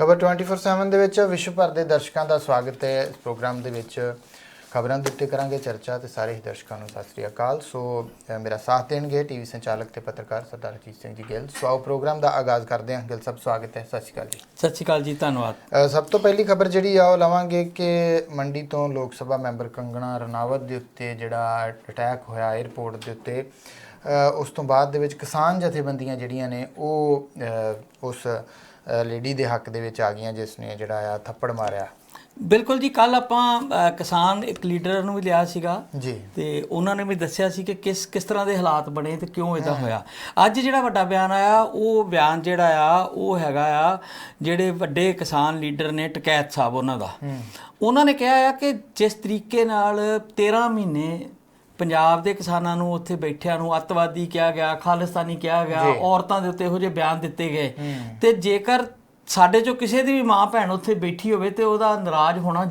ਖਬਰ 24/7 ਦੇ ਵਿੱਚ ਵਿਸ਼ਵ ਭਰ ਦੇ ਦਰਸ਼ਕਾਂ ਦਾ ਸਵਾਗਤ ਹੈ। ਇਸ ਪ੍ਰੋਗਰਾਮ ਦੇ ਵਿੱਚ ਖਬਰਾਂ ਦੇ ਉੱਤੇ ਕਰਾਂਗੇ ਚਰਚਾ ਤੇ ਸਾਰੇ ਹੀ ਦਰਸ਼ਕਾਂ ਨੂੰ ਸਤਿ ਸ੍ਰੀ ਅਕਾਲ। ਸੋ ਮੇਰਾ ਸਾਥ ਦੇਣਗੇ ਟੀਵੀ ਸੰਚਾਲਕ ਤੇ ਪੱਤਰਕਾਰ ਸਰਦਾਰ ਅਜੀਤ ਸਿੰਘ ਜੀ ਗਿੱਲ। ਸੋ ਆਓ ਪ੍ਰੋਗਰਾਮ ਦਾ ਆਗਾਜ਼ ਕਰਦੇ ਹਾਂ। ਗਿੱਲ ਸਭ ਸਵਾਗਤ ਹੈ। ਸਤਿ ਸ੍ਰੀ ਅਕਾਲ ਜੀ। ਸਤਿ ਸ਼੍ਰੀ ਅਕਾਲ ਜੀ ਧੰਨਵਾਦ। ਸਭ ਤੋਂ ਪਹਿਲੀ ਖਬਰ ਜਿਹੜੀ ਆ ਉਹ ਲਵਾਂਗੇ ਕਿ ਮੰਡੀ ਤੋਂ ਲੋਕ ਸਭਾ ਮੈਂਬਰ ਕੰਗਣਾ ਰਣਾਵਤ ਦੇ ਉੱਤੇ ਜਿਹੜਾ ਅਟੈਕ ਹੋਇਆ 에ਅਰਪੋਰਟ ਦੇ ਉੱਤੇ ਉਸ ਤੋਂ ਬਾਅਦ ਦੇ ਵਿੱਚ ਕਿਸਾਨ ਜਥੇਬੰਦੀਆਂ ਜਿਹੜੀਆਂ ਨੇ ਉਹ ਉਸ ਲੇਡੀ ਦੇ ਹੱਕ ਦੇ ਵਿੱਚ ਆ ਗਈਆਂ ਜਿਸ ਨੇ ਜਿਹੜਾ ਆ ਥੱਪੜ ਮਾਰਿਆ। ਬਿਲਕੁਲ ਜੀ ਕੱਲ ਆਪਾਂ ਕਿਸਾਨ ਇੱਕ ਲੀਡਰ ਨੂੰ ਵੀ ਲਿਆ ਸੀਗਾ। ਜੀ। ਤੇ ਉਹਨਾਂ ਨੇ ਵੀ ਦੱਸਿਆ ਸੀ ਕਿ ਕਿਸ ਕਿਸ ਤਰ੍ਹਾਂ ਦੇ ਹਾਲਾਤ ਬਣੇ ਤੇ ਕਿਉਂ ਇਦਾਂ ਹੋਇਆ। ਅੱਜ ਜਿਹੜਾ ਵੱਡਾ ਬਿਆਨ ਆਇਆ ਉਹ ਬਿਆਨ ਜਿਹੜਾ ਆ ਉਹ ਹੈਗਾ ਆ ਜਿਹੜੇ ਵੱਡੇ ਕਿਸਾਨ ਲੀਡਰ ਨੇ ਟਕੈਤ ਸਾਹਿਬ ਉਹਨਾਂ ਦਾ। ਉਹਨਾਂ ਨੇ ਕਿਹਾ ਆ ਕਿ ਜਿਸ ਤਰੀਕੇ ਨਾਲ 13 ਮਹੀਨੇ ਪੰਜਾਬ ਦੇ ਕਿਸਾਨਾਂ ਨੂੰ ਉੱਥੇ ਬੈਠਿਆਂ ਨੂੰ ਅੱਤਵਾਦੀ ਕਿਹਾ ਗਿਆ ਖਾਲਿਸਤਾਨੀ ਕਿਹਾ ਗਿਆ ਔਰਤਾਂ ਦੇ ਉੱਤੇ ਇਹੋ ਜਿਹੇ ਬਿਆਨ ਦਿੱਤੇ ਗਏ। ਤੇ ਜੇਕਰ ਸਾਡੇ ਚੋਂ ਕਿਸੇ ਦੀ ਵੀ ਮਾਂ ਭੈਣ ਉੱਥੇ ਬੈਠੀ ਹੋਵੇ ਤੇ ਉਹਦਾ ਨਾਰਾਜ਼ ਹੋਣਾ।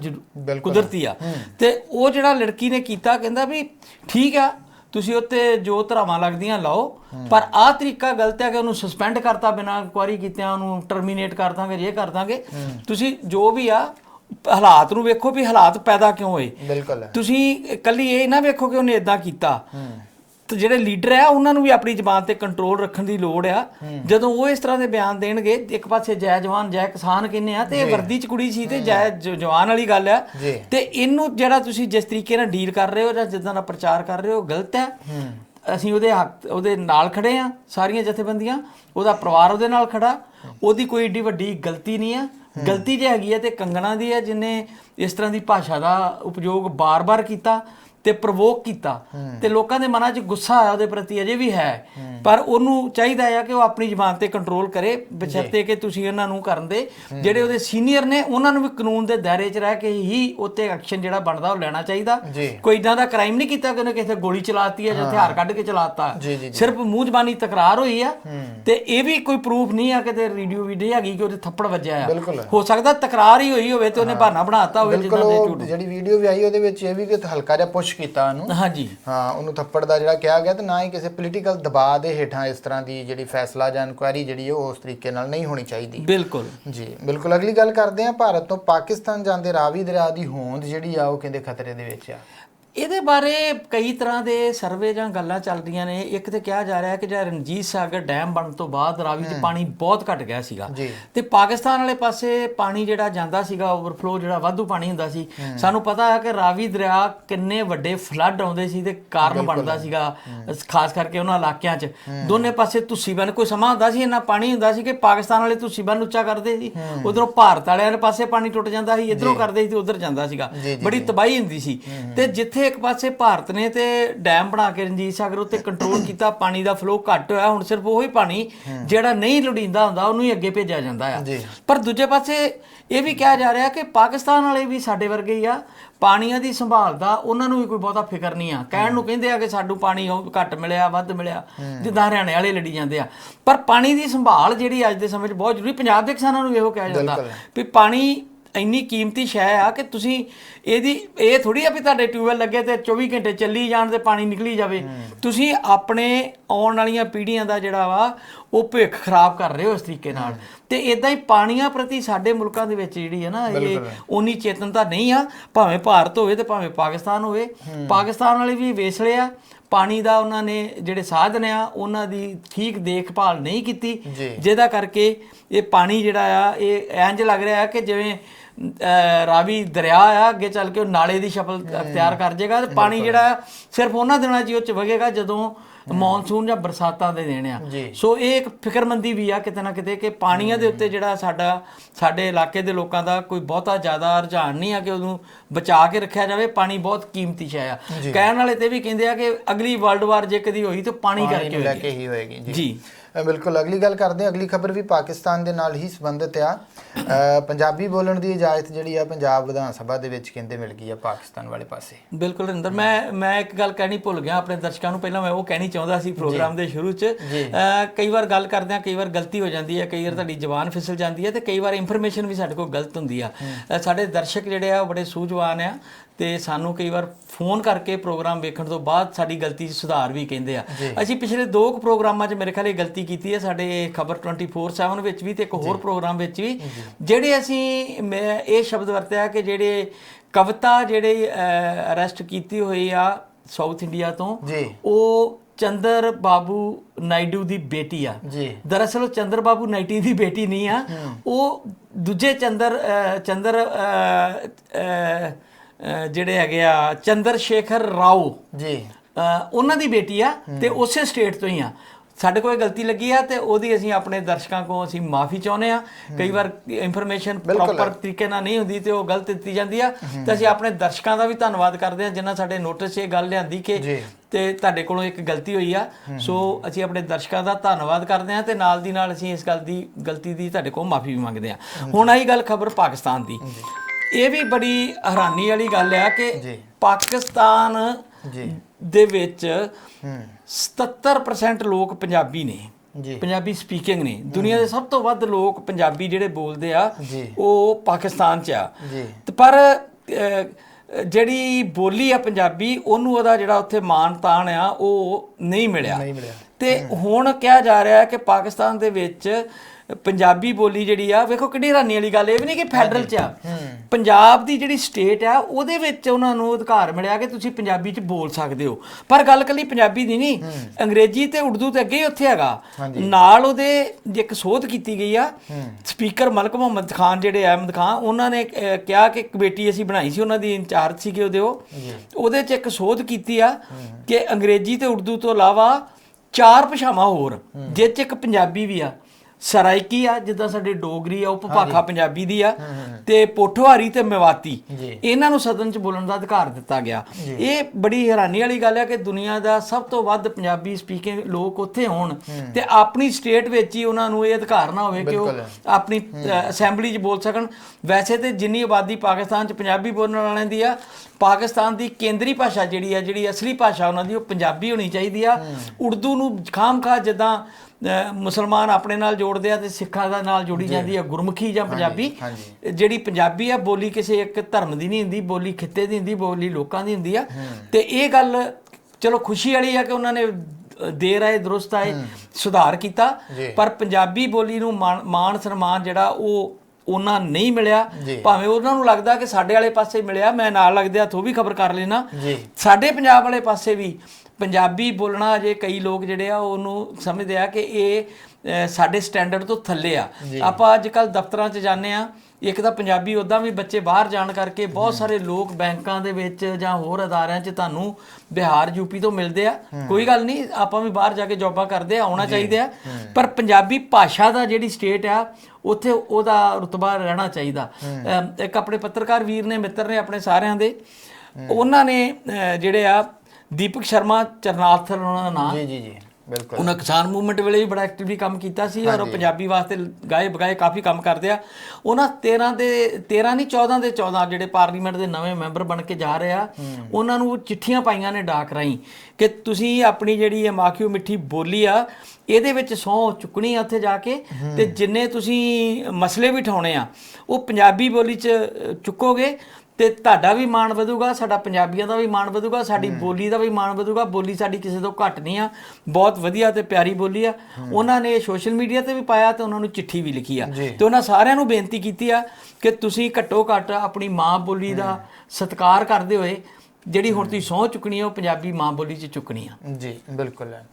ਕੁਦਰਤੀ ਆ। ਤੇ ਉਹ ਜਿਹੜਾ ਲੜਕੀ ਨੇ ਕੀਤਾ ਕਹਿੰਦਾ ਵੀ ਠੀਕ ਆ ਤੁਸੀਂ ਉੱਤੇ ਜੋ ਧਰਾਵਾਂ ਲੱਗਦੀਆਂ ਲਾਓ ਪਰ ਆਹ ਤਰੀਕਾ ਗਲਤ ਹੈ ਕਿ ਉਹਨੂੰ ਸਸਪੈਂਡ ਕਰਤਾ ਬਿਨਾਂ ਕੁਆਰੀ ਕੀਤਿਆਂ ਉਹਨੂੰ ਟਰਮੀਨੇਟ ਕਰ ਦਾਂਗੇ ਜੇ ਕਰ ਦਾਂਗੇ। ਤੁਸੀਂ ਜੋ ਵੀ ਆ ਹਾਲਾਤ ਨੂੰ ਵੇਖੋ ਵੀ ਹਾਲਾਤ ਪੈਦਾ ਕਿਉਂ ਹੋਏ। ਬਿਲਕੁਲ। ਤੁਸੀਂ ਕੱਲੀ ਇਹ ਨਾ ਵੇਖੋ ਕਿ ਉਹਨੇ ਇਦਾਂ ਕੀਤਾ। ਤੇ ਜਿਹੜੇ ਲੀਡਰ ਆ ਉਹਨਾਂ ਨੂੰ ਵੀ ਆਪਣੀ ਜ਼ਬਾਨ ਤੇ ਕੰਟਰੋਲ ਰੱਖਣ ਦੀ ਲੋੜ ਆ। ਜਦੋਂ ਉਹ ਇਸ ਤਰ੍ਹਾਂ ਦੇ ਬਿਆਨ ਦੇਣਗੇ ਇੱਕ ਪਾਸੇ ਜੈ ਜਵਾਨ ਜੈ ਕਿਸਾਨ ਕਹਿੰਦੇ ਆ ਤੇ ਇਹ ਵਰਦੀ ਚ ਕੁੜੀ ਸੀ ਤੇ ਜੈ ਜਵਾਨ ਵਾਲੀ ਗੱਲ ਆ। ਤੇ ਇਹਨੂੰ ਜਿਹੜਾ ਤੁਸੀਂ ਜਿਸ ਤਰੀਕੇ ਨਾਲ ਡੀਲ ਕਰ ਰਹੇ ਹੋ ਜਾਂ ਜਿੱਦਾਂ ਦਾ ਪ੍ਰਚਾਰ ਕਰ ਰਹੇ ਹੋ ਗਲਤ ਹੈ। ਅਸੀਂ ਉਹਦੇ ਹੱਕ ਉਹਦੇ ਨਾਲ ਖੜੇ ਆ ਸਾਰੀਆਂ ਜਥੇਬੰਦੀਆਂ। ਉਹਦਾ ਪਰਿਵਾਰ ਉਹਦੇ ਨਾਲ ਖੜਾ। ਉਹਦੀ ਕੋਈ ਏਡੀ ਵੱਡੀ ਗਲਤੀ ਨਹੀਂ ਆ। ਗਲਤੀ ਜੇ ਹੈਗੀ ਹੈ ਤੇ ਕੰਗਣਾ ਦੀ ਹੈ ਜਿਨੇ ਇਸ ਤਰ੍ਹਾਂ ਦੀ ਭਾਸ਼ਾ ਦਾ ਉਪਯੋਗ ਬਾਰ-ਬਾਰ ਕੀਤਾ ਤੇ ਪ੍ਰਵੋਕ ਕੀਤਾ। ਤੇ ਲੋਕਾਂ ਦੇ ਮਨਾਂ 'ਚ ਗੁੱਸਾ ਆਇਆ ਉਹਦੇ ਪ੍ਰਤੀ ਅਜੇ ਵੀ ਹੈ। ਪਰ ਉਹਨੂੰ ਚਾਹੀਦਾ ਹੈ ਕਿ ਉਹ ਆਪਣੀ ਜ਼ਬਾਨ ਤੇ ਕੰਟਰੋਲ ਕਰੇ ਬਚਤੇ ਕਿ ਤੁਸੀਂ ਇਹਨਾਂ ਨੂੰ ਕਰਨ ਦੇ। ਜਿਹੜੇ ਉਹਦੇ ਸੀਨੀਅਰ ਨੇ ਉਹਨਾਂ ਨੂੰ ਵੀ ਕਾਨੂੰਨ ਦੇ ਦਾਇਰੇ 'ਚ ਰਹਿ ਕੇ ਹੀ ਉੱਤੇ ਐਕਸ਼ਨ ਜਿਹੜਾ ਬਣਦਾ ਉਹ ਲੈਣਾ ਚਾਹੀਦਾ। ਕੋਈ ਇਦਾਂ ਦਾ ਕ੍ਰਾਈਮ ਨਹੀਂ ਕੀਤਾ ਕਿ ਉਹਨੇ ਕਿਸੇ ਗੋਲੀ ਚਲਾਤੀ ਹੈ ਜਾਂ ਹਥਿਆਰ ਕੱਢ ਕੇ ਚਲਾਤਾ। ਸਿਰਫ ਮੂੰਹ ਜ਼ਬਾਨੀ ਤਕਰਾਰ ਹੋਈ ਆ। ਤੇ ਇਹ ਵੀ ਕੋਈ ਪ੍ਰੂਫ ਨਹੀਂ ਆ ਕਿ ਤੇ ਵੀਡੀਓ ਵੀਡੀਓ ਹੈਗੀ ਕਿ ਉਹਦੇ ਥੱਪੜ ਵੱਜਿਆ ਆ। ਹੋ। ਸਕਦਾ ਤਕਰਾਰ ਹੀ ਹੋਈ ਹੋਵੇ ਤੇ ਉਹਨੇ ਬਹਾਨਾ ਬਣਾਤਾ ਹੋਵੇ ਜਿੱਦਾਂ ਦੇ ਝੂਠ। ਜਿਹੜੀ ਵੀਡੀਓ ਵੀ ਆਈ ਉਹਦੇ ਵਿੱਚ ਇਹ ਵੀ ਕਿ ਹਲਕਾ ਜਿਹਾ ਪੁਸ਼ ਕੀਤਾ ਉਹਨੂੰ। ਹਾਂਜੀ। ਹਾਂ ਉਹਨੂੰ ਥੱਪੜ ਦਾ ਜਿਹੜਾ ਕਿਹਾ ਗਿਆ ਤੇ ਨਾ ਹੀ ਕਿਸੇ ਪੋਲੀਟੀਕਲ ਦਬਾਅ ਦੇ ਹੇਠਾਂ ਇਸ ਤਰ੍ਹਾਂ ਦੀ ਜਿਹੜੀ ਫੈਸਲਾ ਜਾਂ ਇਨਕੁਆਇਰੀ ਜਿਹੜੀ ਹੈ ਉਹ ਉਸ ਤਰੀਕੇ ਨਾਲ ਨਹੀਂ ਹੋਣੀ ਚਾਹੀਦੀ। ਬਿਲਕੁਲ। ਜੀ ਬਿਲਕੁਲ। ਅਗਲੀ ਗੱਲ ਕਰਦੇ ਹਾਂ ਭਾਰਤ ਤੋਂ ਪਾਕਿਸਤਾਨ ਜਾਂਦੇ ਰਾਵੀ ਦਰਿਆ ਦੀ ਹੋਂਦ ਜਿਹੜੀ ਆ ਉਹ ਕਹਿੰਦੇ ਖਤਰੇ ਦੇ ਵਿੱਚ ਆ। ਇਹਦੇ ਬਾਰੇ ਕਈ ਤਰ੍ਹਾਂ ਦੇ ਸਰਵੇ ਜਾਂ ਗੱਲਾਂ ਚੱਲ ਰਹੀਆਂ ਨੇ। ਇੱਕ ਤੇ ਕਿਹਾ ਜਾ ਰਿਹਾ ਹੈ ਕਿ ਜਿਹੜਾ ਰਣਜੀਤ ਸਾਗਰ ਡੈਮ ਬਣਨ ਤੋਂ ਬਾਅਦ ਰਾਵੀ 'ਚ ਪਾਣੀ ਬਹੁਤ ਘਟ ਗਿਆ ਸੀਗਾ। ਤੇ ਪਾਕਿਸਤਾਨ ਵਾਲੇ ਪਾਸੇ ਪਾਣੀ ਜਿਹੜਾ ਜਾਂਦਾ ਸੀਗਾ ਓਵਰਫਲੋ ਜਿਹੜਾ ਵਾਧੂ ਪਾਣੀ ਹੁੰਦਾ ਸੀ। ਸਾਨੂੰ ਪਤਾ ਹੈ ਕਿ ਰਾਵੀ ਦਰਿਆ ਕਿੰਨੇ ਵੱਡੇ ਫਲੱਡ ਆਉਂਦੇ ਸੀ ਤੇ ਕਾਰਨ ਬਣਦਾ ਸੀਗਾ ਖਾਸ ਕਰਕੇ ਉਹਨਾਂ ਇਲਾਕਿਆਂ 'ਚ। ਦੋਨੇ ਪਾਸੇ ਤੁਸੀਂ ਬਨ ਕੋਈ ਸਮਾਂ ਹੁੰਦਾ ਸੀ ਇੰਨਾ ਪਾਣੀ ਹੁੰਦਾ ਸੀ ਕਿ ਪਾਕਿਸਤਾਨ ਵਾਲੇ ਤੁਸੀਂ ਬਨ ਉੱਚਾ ਕਰਦੇ ਸੀ। ਉਧਰੋਂ ਭਾਰਤ ਵਾਲਿਆਂ ਦੇ ਪਾਸੇ ਪਾਣੀ ਟੁੱਟ ਜਾਂਦਾ ਸੀ ਇਧਰੋਂ ਕਰਦੇ ਸੀ ਤੇ ਉਧਰ ਜਾਂਦਾ ਸੀਗਾ। ਬੜੀ ਤਬਾਹੀ ਹੁੰਦੀ ਸੀ। ਤੇ ਜਿੱਥੇ ਇੱਕ ਪਾਸੇ ਭਾਰਤ ਨੇ ਤੇ ਡੈਮ ਬਣਾ ਕੇ ਰਣਜੀਤ ਸਾਗਰ ਉੱਤੇ ਕੰਟਰੋਲ ਕੀਤਾ ਪਾਣੀ ਦਾ ਫਲੋ ਘੱਟ ਹੋਇਆ ਹੁਣ ਸਿਰਫ ਉਹੀ ਪਾਣੀ ਜਿਹੜਾ ਨਹੀਂ ਲੋੜੀਂਦਾ ਹੁੰਦਾ ਉਹਨੂੰ ਹੀ ਅੱਗੇ ਭੇਜਿਆ ਜਾਂਦਾ ਆ। ਪਰ ਦੂਜੇ ਪਾਸੇ ਇਹ ਵੀ ਕਿਹਾ ਜਾ ਰਿਹਾ ਕਿ ਪਾਕਿਸਤਾਨ ਵਾਲੇ ਵੀ ਸਾਡੇ ਵਰਗੇ ਹੀ ਆ ਪਾਣੀਆਂ ਦੀ ਸੰਭਾਲ ਦਾ ਉਹਨਾਂ ਨੂੰ ਵੀ ਕੋਈ ਬਹੁਤਾ ਫਿਕਰ ਨਹੀਂ ਆ ਕਹਿਣ ਨੂੰ ਕਹਿੰਦੇ ਆ ਕਿ ਸਾਨੂੰ ਪਾਣੀ ਉਹ ਘੱਟ ਮਿਲਿਆ ਵੱਧ ਮਿਲਿਆ ਜਿੱਦਾਂ ਹਰਿਆਣੇ ਵਾਲੇ ਲੜੀ ਜਾਂਦੇ ਆ ਪਰ ਪਾਣੀ ਦੀ ਸੰਭਾਲ ਜਿਹੜੀ ਅੱਜ ਦੇ ਸਮੇਂ 'ਚ ਬਹੁਤ ਜ਼ਰੂਰੀ ਪੰਜਾਬ ਦੇ ਕਿਸਾਨਾਂ ਨੂੰ ਇਹੋ ਕਿਹਾ ਜਾਂਦਾ। ਵੀ ਪਾਣੀ ਇੰਨੀ ਕੀਮਤੀ ਸ਼ੈ ਆ ਕਿ ਤੁਸੀਂ ਇਹਦੀ ਇਹ ਥੋੜੀ ਆ ਵੀ ਤੁਹਾਡੇ ਟਿਊਬਵੈਲ ਲੱਗੇ ਤੇ 24 ਘੰਟੇ ਚੱਲੀ ਜਾਣ ਤੇ ਪਾਣੀ ਨਿਕਲੀ ਜਾਵੇ। ਤੁਸੀਂ ਆਪਣੇ ਆਉਣ ਵਾਲੀਆਂ ਪੀੜ੍ਹੀਆਂ ਦਾ ਜਿਹੜਾ ਵਾ ਉਹ ਭਵਿੱਖ ਖਰਾਬ ਕਰ ਰਹੇ ਹੋ ਇਸ ਤਰੀਕੇ ਨਾਲ। ਤੇ ਇਦਾਂ ਹੀ ਪਾਣੀਆਂ ਪ੍ਰਤੀ ਸਾਡੇ ਮੁਲਕਾਂ ਦੇ ਵਿੱਚ ਜਿਹੜੀ ਹੈ ਨਾ ਇਹ ਉਨੀ ਚੇਤਨਤਾ ਨਹੀਂ ਆ ਭਾਵੇਂ ਭਾਰਤ ਹੋਵੇ ਤੇ ਭਾਵੇਂ ਪਾਕਿਸਤਾਨ ਹੋਵੇ। ਪਾਕਿਸਤਾਨ ਵਾਲੇ ਵੀ ਵੇਸਲੇ ਆ ਪਾਣੀ ਦਾ ਉਹਨਾਂ ਨੇ ਜਿਹੜੇ ਸਾਧਨ ਆ ਉਹਨਾਂ ਦੀ ਠੀਕ ਦੇਖਭਾਲ ਨਹੀਂ ਕੀਤੀ। ਜਿਹਦਾ ਕਰਕੇ ਇਹ ਪਾਣੀ ਜਿਹੜਾ ਆ ਇਹ ਇੰਜ ਲੱਗ ਰਿਹਾ ਕਿ ਜਿਵੇਂ ਰਾਵੀ ਦਰਿਆ ਆ ਅੱਗੇ ਚੱਲ ਕੇ ਉਹ ਨਾਲੇ ਦੀ ਸ਼ਕਲ ਅਖਤਿਆਰ ਕਰ ਜਾਏਗਾ ਤੇ ਪਾਣੀ ਜਿਹੜਾ ਸਿਰਫ ਉਹਨਾਂ ਦਿਨਾਂ 'ਚ ਹੀ ਉਹ ਚ ਵਗੇਗਾ ਜਦੋਂ ਮੌਨਸੂਨ ਜਾਂ ਬਰਸਾਤਾਂ ਦੇ ਦਿਨ ਆ। ਸੋ ਇਹ ਇੱਕ ਫਿਕਰਮੰਦੀ ਵੀ ਆ ਕਿਤੇ ਨਾ ਕਿਤੇ ਕਿ ਪਾਣੀਆਂ ਦੇ ਉੱਤੇ ਜਿਹੜਾ ਸਾਡਾ ਸਾਡੇ ਇਲਾਕੇ ਦੇ ਲੋਕਾਂ ਦਾ ਕੋਈ ਬਹੁਤਾ ਜ਼ਿਆਦਾ ਰੁਝਾਨ ਨਹੀਂ ਆ ਕਿ ਉਹਨੂੰ ਬਚਾ ਕੇ ਰੱਖਿਆ ਜਾਵੇ ਪਾਣੀ ਬਹੁਤ ਕੀਮਤੀ ਸ਼ੈ ਆ। ਕਹਿਣ ਵਾਲੇ ਤੇ ਵੀ ਕਹਿੰਦੇ ਆ ਕਿ ਅਗਲੀ ਵਰਲਡ ਵਾਰ ਜੇ ਕਦੀ ਹੋਈ ਤਾਂ ਪਾਣੀ ਕਰਕੇ ਹੋਏਗੀ। ਜੀ। ਬਿਲਕੁਲ ਅਗਲੀ ਗੱਲ ਕਰਦੇ ਹਾਂ। ਅਗਲੀ ਖਬਰ ਵੀ ਪਾਕਿਸਤਾਨ ਦੇ ਨਾਲ ਹੀ ਸੰਬੰਧਿਤ ਆ। ਪੰਜਾਬੀ ਬੋਲਣ ਦੀ ਇਜਾਜ਼ਤ ਜਿਹੜੀ ਆ ਪੰਜਾਬ ਵਿਧਾਨ ਸਭਾ ਦੇ ਵਿੱਚ ਕਹਿੰਦੇ ਮਿਲ ਗਈ ਆ ਪਾਕਿਸਤਾਨ ਵਾਲੇ ਪਾਸੇ। ਬਿਲਕੁਲ ਰਿੰਦਰ ਮੈਂ ਮੈਂ ਇੱਕ ਗੱਲ ਕਹਿਣੀ ਭੁੱਲ ਗਿਆ ਆਪਣੇ ਦਰਸ਼ਕਾਂ ਨੂੰ। ਪਹਿਲਾਂ ਮੈਂ ਉਹ ਕਹਿਣੀ ਚਾਹੁੰਦਾ ਸੀ ਪ੍ਰੋਗਰਾਮ ਦੇ ਸ਼ੁਰੂ 'ਚ। ਕਈ ਵਾਰ ਗੱਲ ਕਰਦੇ ਆ ਕਈ ਵਾਰ ਗਲਤੀ ਹੋ ਜਾਂਦੀ ਹੈ। ਕਈ ਵਾਰ ਤੁਹਾਡੀ ਜ਼ੁਬਾਨ ਫਿਸਲ ਜਾਂਦੀ ਹੈ ਤੇ ਕਈ ਵਾਰ ਇਨਫੋਰਮੇਸ਼ਨ ਵੀ ਸਾਡੇ ਕੋਲ ਗਲਤ ਹੁੰਦੀ ਆ। ਸਾਡੇ ਦਰਸ਼ਕ ਜਿਹੜੇ ਆ ਉਹ ਬੜੇ ਸੂਝਵਾਨ ਆ। ਤੇ ਸਾਨੂੰ ਕਈ ਵਾਰ ਫੋਨ ਕਰਕੇ ਪ੍ਰੋਗਰਾਮ ਵੇਖਣ ਤੋਂ ਬਾਅਦ ਸਾਡੀ ਗਲਤੀ 'ਚ ਸੁਧਾਰ ਵੀ ਕਹਿੰਦੇ ਆ। ਅਸੀਂ ਪਿਛਲੇ ਦੋ ਕੁ ਪ੍ਰੋਗਰਾਮਾਂ 'ਚ ਮੇਰੇ ਖਿਆਲ ਇਹ ਗਲਤੀ ਕੀਤੀ ਹੈ ਸਾਡੇ ਖਬਰ 24/7 ਵਿੱਚ ਵੀ ਤੇ ਇੱਕ ਹੋਰ ਪ੍ਰੋਗਰਾਮ ਵਿੱਚ ਵੀ। ਜਿਹੜੇ ਅਸੀਂ ਮੈਂ ਇਹ ਸ਼ਬਦ ਵਰਤਿਆ ਕਿ ਜਿਹੜੇ ਕਵਿਤਾ ਜਿਹੜੇ ਅਰੈਸਟ ਕੀਤੀ ਹੋਈ ਆ ਸਾਊਥ ਇੰਡੀਆ ਤੋਂ ਉਹ ਚੰਦਰ ਬਾਬੂ ਨਾਇਡੂ ਦੀ ਬੇਟੀ ਆ। ਜੀ। ਦਰਅਸਲ ਉਹ ਚੰਦਰ ਬਾਬੂ ਨਾਇਟੀ ਦੀ ਬੇਟੀ ਨਹੀਂ ਆ। ਉਹ ਦੂਜੇ ਚੰਦਰ ਚੰਦਰ ਜਿਹੜੇ ਹੈਗੇ ਆ ਚੰਦਰ ਸ਼ੇਖਰ ਰਾਓ। ਜੀ। ਉਹਨਾਂ ਦੀ ਬੇਟੀ ਆ ਤੇ ਉਸੇ ਸਟੇਟ ਤੋਂ ਹੀ ਆ। ਸਾਡੇ ਕੋਲ ਗਲਤੀ ਲੱਗੀ ਆ ਤੇ ਉਹਦੀ ਅਸੀਂ ਆਪਣੇ ਦਰਸ਼ਕਾਂ ਕੋਲ ਅਸੀਂ ਮਾਫੀ ਚਾਹੁੰਦੇ ਆ। ਕਈ ਵਾਰ ਇਨਫੋਰਮੇਸ਼ਨ ਪ੍ਰੋਪਰ ਤਰੀਕੇ ਨਾਲ ਨਹੀਂ ਹੁੰਦੀ ਤੇ ਉਹ ਗਲਤ ਦਿੱਤੀ ਜਾਂਦੀ ਆ। ਤੇ ਅਸੀਂ ਆਪਣੇ ਦਰਸ਼ਕਾਂ ਦਾ ਵੀ ਧੰਨਵਾਦ ਕਰਦੇ ਆ ਜਿਨ੍ਹਾਂ ਸਾਡੇ ਨੋਟਿਸ 'ਚ ਇਹ ਗੱਲ ਲਿਆਂਦੀ ਕਿ। ਤੇ ਤੁਹਾਡੇ ਕੋਲੋਂ ਇੱਕ ਗਲਤੀ ਹੋਈ ਆ। ਸੋ ਅਸੀਂ ਆਪਣੇ ਦਰਸ਼ਕਾਂ ਦਾ ਧੰਨਵਾਦ ਕਰਦੇ ਹਾਂ ਤੇ ਨਾਲ ਦੀ ਨਾਲ ਅਸੀਂ ਇਸ ਗੱਲ ਦੀ ਗਲਤੀ ਦੀ ਤੁਹਾਡੇ ਕੋਲ ਮਾਫੀ ਵੀ ਮੰਗਦੇ ਹਾਂ ਹੁਣ ਆਈ ਗੱਲ ਖਬਰ ਪਾਕਿਸਤਾਨ ਦੀ। ਇਹ ਵੀ ਬੜੀ ਹੈਰਾਨੀ ਵਾਲੀ ਗੱਲ ਆ ਕਿ। ਪਾਕਿਸਤਾਨ ਜੀ। ਦੇ ਵਿੱਚ ਹੂੰ। 77% ਲੋਕ ਪੰਜਾਬੀ ਨੇ। ਜੀ। ਪੰਜਾਬੀ ਸਪੀਕਿੰਗ ਨੇ। ਦੁਨੀਆ ਦੇ ਸਭ ਤੋਂ ਵੱਧ ਲੋਕ ਪੰਜਾਬੀ ਜਿਹੜੇ ਬੋਲਦੇ ਆ। ਉਹ ਪਾਕਿਸਤਾਨ 'ਚ ਆ। ਜੀ। ਤੇ ਪਰ ਜਿਹੜੀ ਬੋਲੀ ਆ ਪੰਜਾਬੀ ਉਹਨੂੰ ਉਹਦਾ ਜਿਹੜਾ ਉੱਥੇ ਮਾਣ ਤਾਣ ਆ ਉਹ ਨਹੀਂ ਮਿਲਿਆ। ਨਹੀਂ ਮਿਲਿਆ। ਤੇ ਹੁਣ ਕਿਹਾ ਜਾ ਰਿਹਾ ਹੈ ਕਿ ਪਾਕਿਸਤਾਨ ਦੇ ਵਿੱਚ ਪੰਜਾਬੀ ਬੋਲੀ ਜਿਹੜੀ ਆ ਵੇਖੋ ਕਿੰਨੀ ਹੈਰਾਨੀ ਵਾਲੀ ਗੱਲ ਇਹ ਵੀ ਨਹੀਂ ਕਿ ਫੈਡਰਲ ਚ ਆ। ਪੰਜਾਬ ਦੀ ਜਿਹੜੀ ਸਟੇਟ ਆ ਉਹਦੇ ਵਿੱਚ ਉਹਨਾਂ ਨੂੰ ਅਧਿਕਾਰ ਮਿਲਿਆ ਕਿ ਤੁਸੀਂ ਪੰਜਾਬੀ ਚ ਬੋਲ ਸਕਦੇ ਹੋ। ਪਰ ਗੱਲ ਕੱਲੀ ਪੰਜਾਬੀ ਦੀ ਨਹੀਂ ਅੰਗਰੇਜ਼ੀ ਤੇ ਉਰਦੂ ਤੇ ਅੱਗੇ ਹੀ ਉੱਥੇ ਹੈਗਾ। ਨਾਲ ਉਹਦੇ ਇੱਕ ਸੋਧ ਕੀਤੀ ਗਈ ਆ ਸਪੀਕਰ ਮਲਕ ਮੁਹੰਮਦ ਖਾਨ ਜਿਹੜੇ ਅਹਿਮਦ ਖਾਨ ਉਹਨਾਂ ਨੇ ਕਿਹਾ ਕਿ ਕਮੇਟੀ ਅਸੀਂ ਬਣਾਈ ਸੀ ਉਹਨਾਂ ਦੀ ਇੰਚਾਰਜ ਸੀਗੇ ਉਹਦੇ ਉਹ। ਉਹਦੇ ਚ ਇੱਕ ਸੋਧ ਕੀਤੀ ਆ ਕਿ ਅੰਗਰੇਜ਼ੀ ਤੇ ਉਰਦੂ ਤੋਂ ਇਲਾਵਾ ਚਾਰ ਭਾਸ਼ਾਵਾਂ ਹੋਰ ਜਿਹ ਚ ਇੱਕ ਪੰਜਾਬੀ ਵੀ ਆ। ਸਰਾਇਕੀ ਆ ਜਿੱਦਾਂ ਸਾਡੇ ਡੋਗਰੀ ਆ ਉਪਭਾਖਾ ਪੰਜਾਬੀ ਦੀ ਆ। ਤੇ ਪੋਠੋਹਾਰੀ ਤੇ ਮੇਵਾਤੀ। ਇਹਨਾਂ ਨੂੰ ਸਦਨ ਚ ਬੋਲਣ ਦਾ ਅਧਿਕਾਰ ਦਿੱਤਾ ਗਿਆ। ਇਹ ਬੜੀ ਹੈਰਾਨੀ ਵਾਲੀ ਗੱਲ ਹੈ ਕਿ ਦੁਨੀਆ ਦਾ ਸਭ ਤੋਂ ਵੱਧ ਪੰਜਾਬੀ ਸਪੀਕਿੰਗ ਲੋਕ ਉੱਥੇ ਹੋਣ। ਤੇ ਆਪਣੀ ਸਟੇਟ ਵਿੱਚ ਹੀ ਉਹਨਾਂ ਨੂੰ ਇਹ ਅਧਿਕਾਰ ਨਾ ਹੋਵੇ ਕਿ ਉਹ। ਆਪਣੀ ਅਸੈਂਬਲੀ 'ਚ ਬੋਲ ਸਕਣ। ਵੈਸੇ ਤੇ ਜਿੰਨੀ ਆਬਾਦੀ ਪਾਕਿਸਤਾਨ 'ਚ ਪੰਜਾਬੀ ਬੋਲਣ ਵਾਲਿਆਂ ਦੀ ਆ ਪਾਕਿਸਤਾਨ ਦੀ ਕੇਂਦਰੀ ਭਾਸ਼ਾ ਜਿਹੜੀ ਆ ਜਿਹੜੀ ਅਸਲੀ ਭਾਸ਼ਾ ਉਹਨਾਂ ਦੀ ਉਹ ਪੰਜਾਬੀ ਹੋਣੀ ਚਾਹੀਦੀ ਆ। ਉਰਦੂ ਨੂੰ ਖਾਮਖਾ ਜਿੱਦਾਂ ਮੁਸਲਮਾਨ ਆਪਣੇ ਨਾਲ ਜੋੜਦੇ ਆ ਤੇ ਸਿੱਖਾਂ ਦਾ ਨਾਲ ਜੋੜੀ ਜਾਂਦੀ ਆ ਗੁਰਮੁਖੀ ਜਾਂ ਪੰਜਾਬੀ। ਜਿਹੜੀ ਪੰਜਾਬੀ ਆ ਬੋਲੀ ਕਿਸੇ ਇੱਕ ਧਰਮ ਦੀ ਨਹੀਂ ਹੁੰਦੀ ਬੋਲੀ ਖਿੱਤੇ ਦੀ ਹੁੰਦੀ ਬੋਲੀ ਲੋਕਾਂ ਦੀ ਹੁੰਦੀ ਆ। ਤੇ ਇਹ ਗੱਲ ਚਲੋ ਖੁਸ਼ੀ ਵਾਲੀ ਆ ਕਿ ਉਹਨਾਂ ਨੇ ਦੇਰ ਆਏ ਦਰੁਸਤ ਆਏ ਸੁਧਾਰ ਕੀਤਾ। ਪਰ ਪੰਜਾਬੀ ਬੋਲੀ ਨੂੰ ਮਾਣ ਸਨਮਾਨ ਜਿਹੜਾ ਉਹ ਉਹਨਾਂ ਨਹੀਂ ਮਿਲਿਆ। ਭਾਵੇਂ ਉਹਨਾਂ ਨੂੰ ਲੱਗਦਾ ਕਿ ਸਾਡੇ ਵਾਲੇ ਪਾਸੇ ਮਿਲਿਆ ਮੈਂ ਨਾਲ ਲੱਗਦੇ ਹੱਥ ਉਹ ਵੀ ਖਬਰ ਕਰ ਲੈਣਾ। ਸਾਡੇ ਪੰਜਾਬ ਵਾਲੇ ਪਾਸੇ ਵੀ ਪੰਜਾਬੀ ਬੋਲਣਾ ਅਜੇ ਕਈ ਲੋਕ ਜਿਹੜੇ ਆ ਉਹਨੂੰ ਸਮਝਦੇ ਆ ਕਿ ਇਹ ਸਾਡੇ ਸਟੈਂਡਰਡ ਤੋਂ ਥੱਲੇ ਆ ਆਪਾਂ ਅੱਜ ਕੱਲ ਦਫ਼ਤਰਾਂ 'ਚ ਜਾਂਦੇ ਆ ਇੱਕ ਤਾਂ ਪੰਜਾਬੀ ਉਦਾਂ ਵੀ ਬੱਚੇ ਬਾਹਰ ਜਾਣ ਕਰਕੇ ਬਹੁਤ ਸਾਰੇ ਲੋਕ ਬੈਂਕਾਂ ਦੇ ਵਿੱਚ ਜਾਂ ਹੋਰ ਅਦਾਰਿਆਂ 'ਚ ਤੁਹਾਨੂੰ ਬਿਹਾਰ ਯੂਪੀ ਤੋਂ ਮਿਲਦੇ ਆ। ਕੋਈ ਗੱਲ ਨਹੀਂ ਆਪਾਂ ਵੀ ਬਾਹਰ ਜਾ ਕੇ ਜੌਬਾਂ ਕਰਦੇ ਆ ਆਉਣਾ ਚਾਹੀਦਾ ਆ। ਪਰ ਪੰਜਾਬੀ ਭਾਸ਼ਾ ਦਾ ਜਿਹੜੀ ਸਟੇਟ ਆ ਉੱਥੇ ਉਹਦਾ ਰੁਤਬਾ ਰਹਿਣਾ ਚਾਹੀਦਾ। ਇੱਕ ਆਪਣੇ ਪੱਤਰਕਾਰ ਵੀਰ ਨੇ ਮਿੱਤਰ ਨੇ ਆਪਣੇ ਸਾਰਿਆਂ ਦੇ। ਉਹਨਾਂ ਨੇ ਜਿਹੜੇ ਆ ਦੀਪਕ ਸ਼ਰਮਾ ਚਰਨਾਥਰ ਉਹਨਾਂ ਦਾ ਨਾਮ ਜੀ ਜੀ ਜੀ। ਬਿਲਕੁਲ। ਉਹਨਾਂ ਕਿਸਾਨ ਮੂਵਮੈਂਟ ਵੇਲੇ ਵੀ ਬੜਾ ਐਕਟਿਵਲੀ ਕੰਮ ਕੀਤਾ ਸੀ ਔਰ ਪੰਜਾਬੀ ਵਾਸਤੇ ਗਾਏ ਬਗਾਏ ਕਾਫੀ ਕੰਮ ਕਰਦੇ ਆ। ਉਹਨਾਂ 13 ਦੇ 13 ਨਹੀਂ 14 ਦੇ 14 ਜਿਹੜੇ ਪਾਰਲੀਮੈਂਟ ਦੇ ਨਵੇਂ ਮੈਂਬਰ ਬਣ ਕੇ ਜਾ ਰਹੇ ਆ ਉਹਨਾਂ ਨੂੰ ਚਿੱਠੀਆਂ ਪਾਈਆਂ ਨੇ ਡਾਕ ਰਾਹੀਂ ਕਿ ਤੁਸੀਂ ਆਪਣੀ ਜਿਹੜੀ ਇਹ ਮਾਖਿਓ ਮਿੱਠੀ ਬੋਲੀ ਆ ਇਹਦੇ ਵਿੱਚ ਸਹੁੰ ਚੁੱਕਣੀ ਆ ਉੱਥੇ ਜਾ ਕੇ ਤੇ ਜਿੰਨੇ ਤੁਸੀਂ ਮਸਲੇ ਵੀ ਉਠਾਉਣੇ ਆ ਉਹ ਪੰਜਾਬੀ ਬੋਲੀ 'ਚ ਚੁੱਕੋਗੇ ਤੇ ਤੁਹਾਡਾ ਵੀ ਮਾਣ ਵਧੂਗਾ ਸਾਡਾ ਪੰਜਾਬੀਆਂ ਦਾ ਵੀ ਮਾਣ ਵਧੂਗਾ ਸਾਡੀ ਬੋਲੀ ਦਾ ਵੀ ਮਾਣ ਵਧੂਗਾ ਬੋਲੀ ਸਾਡੀ ਕਿਸੇ ਤੋਂ ਘੱਟ ਨਹੀਂ ਆ ਬਹੁਤ ਵਧੀਆ ਤੇ ਪਿਆਰੀ ਬੋਲੀ ਆ। ਉਹਨਾਂ ਨੇ ਸੋਸ਼ਲ ਮੀਡੀਆ ਤੇ ਵੀ ਪਾਇਆ ਤੇ ਉਹਨਾਂ ਨੂੰ ਚਿੱਠੀ ਵੀ ਲਿਖੀ ਆ। ਤੇ ਉਹਨਾਂ ਸਾਰਿਆਂ ਨੂੰ ਬੇਨਤੀ ਕੀਤੀ ਆ ਕਿ ਤੁਸੀਂ ਘੱਟੋ ਘੱਟ ਆਪਣੀ ਮਾਂ ਬੋਲੀ ਦਾ ਸਤਿਕਾਰ ਕਰਦੇ ਹੋਏ ਜਿਹੜੀ ਹੁਣ ਤੁਸੀਂ ਸਹੁੰ ਚੁੱਕਣੀ ਆ ਉਹ ਪੰਜਾਬੀ ਮਾਂ ਬੋਲੀ 'ਚ ਚੁੱਕਣੀ ਆ। ਜੀ ਬਿਲਕੁਲ ਹੈ।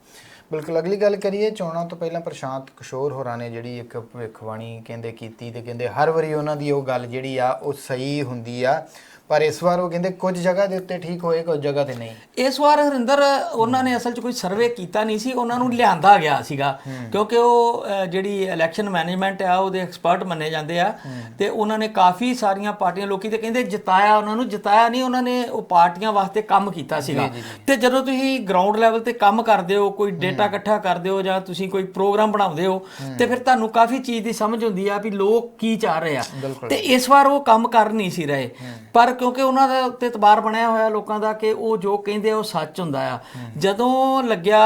ਬਿਲਕੁਲ, ਅਗਲੀ ਗੱਲ ਕਰੀਏ, ਚੋਣਾਂ ਤੋਂ ਪਹਿਲਾਂ ਪ੍ਰਸ਼ਾਂਤ ਕਿਸ਼ੋਰ ਹੋਰਾਂ ਨੇ ਜਿਹੜੀ ਇੱਕ ਭਵਿੱਖਬਾਣੀ ਕਹਿੰਦੇ ਕੀਤੀ ਤੇ ਕਹਿੰਦੇ ਹਰ ਵਾਰੀ ਉਹਨਾਂ ਦੀ ਉਹ ਗੱਲ ਜਿਹੜੀ ਆ, ਉਹ ਸਹੀ ਹੁੰਦੀ ਆ। ਪਰ ਇਸ ਵਾਰ ਉਹ ਕਹਿੰਦੇ ਕੁਝ ਜਗ੍ਹਾ ਦੇ ਉੱਤੇ ਠੀਕ ਹੋਏ ਕੁਝ ਜਗ੍ਹਾ ਤੇ ਨਹੀਂ। ਇਸ ਵਾਰ ਹਰਿੰਦਰ ਉਹਨਾਂ ਨੇ ਅਸਲ 'ਚ ਕੋਈ ਸਰਵੇ ਕੀਤਾ ਨਹੀਂ ਸੀ ਉਹਨਾਂ ਨੂੰ ਲਿਆਂਦਾ ਗਿਆ ਸੀਗਾ। ਕਿਉਂਕਿ ਉਹ ਜਿਹੜੀ ਇਲੈਕਸ਼ਨ ਮੈਨੇਜਮੈਂਟ ਆ ਉਹਦੇ ਐਕਸਪਰਟ ਮੰਨੇ ਜਾਂਦੇ ਆ। ਤੇ ਉਹਨਾਂ ਨੇ ਕਾਫੀ ਸਾਰੀਆਂ ਪਾਰਟੀਆਂ ਲੋਕੀ ਤੇ ਕਹਿੰਦੇ ਜਿਤਾਇਆ ਉਹਨਾਂ ਨੂੰ ਜਿਤਾਇਆ ਨਹੀਂ ਉਹਨਾਂ ਨੇ ਉਹ ਪਾਰਟੀਆਂ ਵਾਸਤੇ ਕੰਮ ਕੀਤਾ ਸੀਗਾ। ਤੇ ਜਦੋਂ ਤੁਸੀਂ ਗਰਾਊਂਡ ਲੈਵਲ ਤੇ ਕੰਮ ਕਰਦੇ ਹੋ ਕੋਈ ਡੇਟਾ ਇਕੱਠਾ ਕਰਦੇ ਹੋ ਜਾਂ ਤੁਸੀਂ ਕੋਈ ਪ੍ਰੋਗਰਾਮ ਬਣਾਉਂਦੇ ਹੋ ਤੇ ਫਿਰ ਤੁਹਾਨੂੰ ਕਾਫੀ ਚੀਜ਼ ਦੀ ਸਮਝ ਹੁੰਦੀ ਆ ਵੀ ਲੋਕ ਕੀ ਚਾਹ ਰਹੇ ਆ। ਤੇ ਇਸ ਵਾਰ ਉਹ ਕੰਮ ਕਰ ਨਹੀਂ ਸੀ ਰਹੇ। ਪਰ ਕਿਉਂਕਿ ਉਹਨਾਂ ਦਾ ਉੱਤੇ ਇਤਬਾਰ ਬਣਿਆ ਹੋਇਆ ਲੋਕਾਂ ਦਾ ਕਿ ਉਹ ਜੋ ਕਹਿੰਦੇ ਆ ਉਹ ਸੱਚ ਹੁੰਦਾ ਆ। ਜਦੋਂ ਲੱਗਿਆ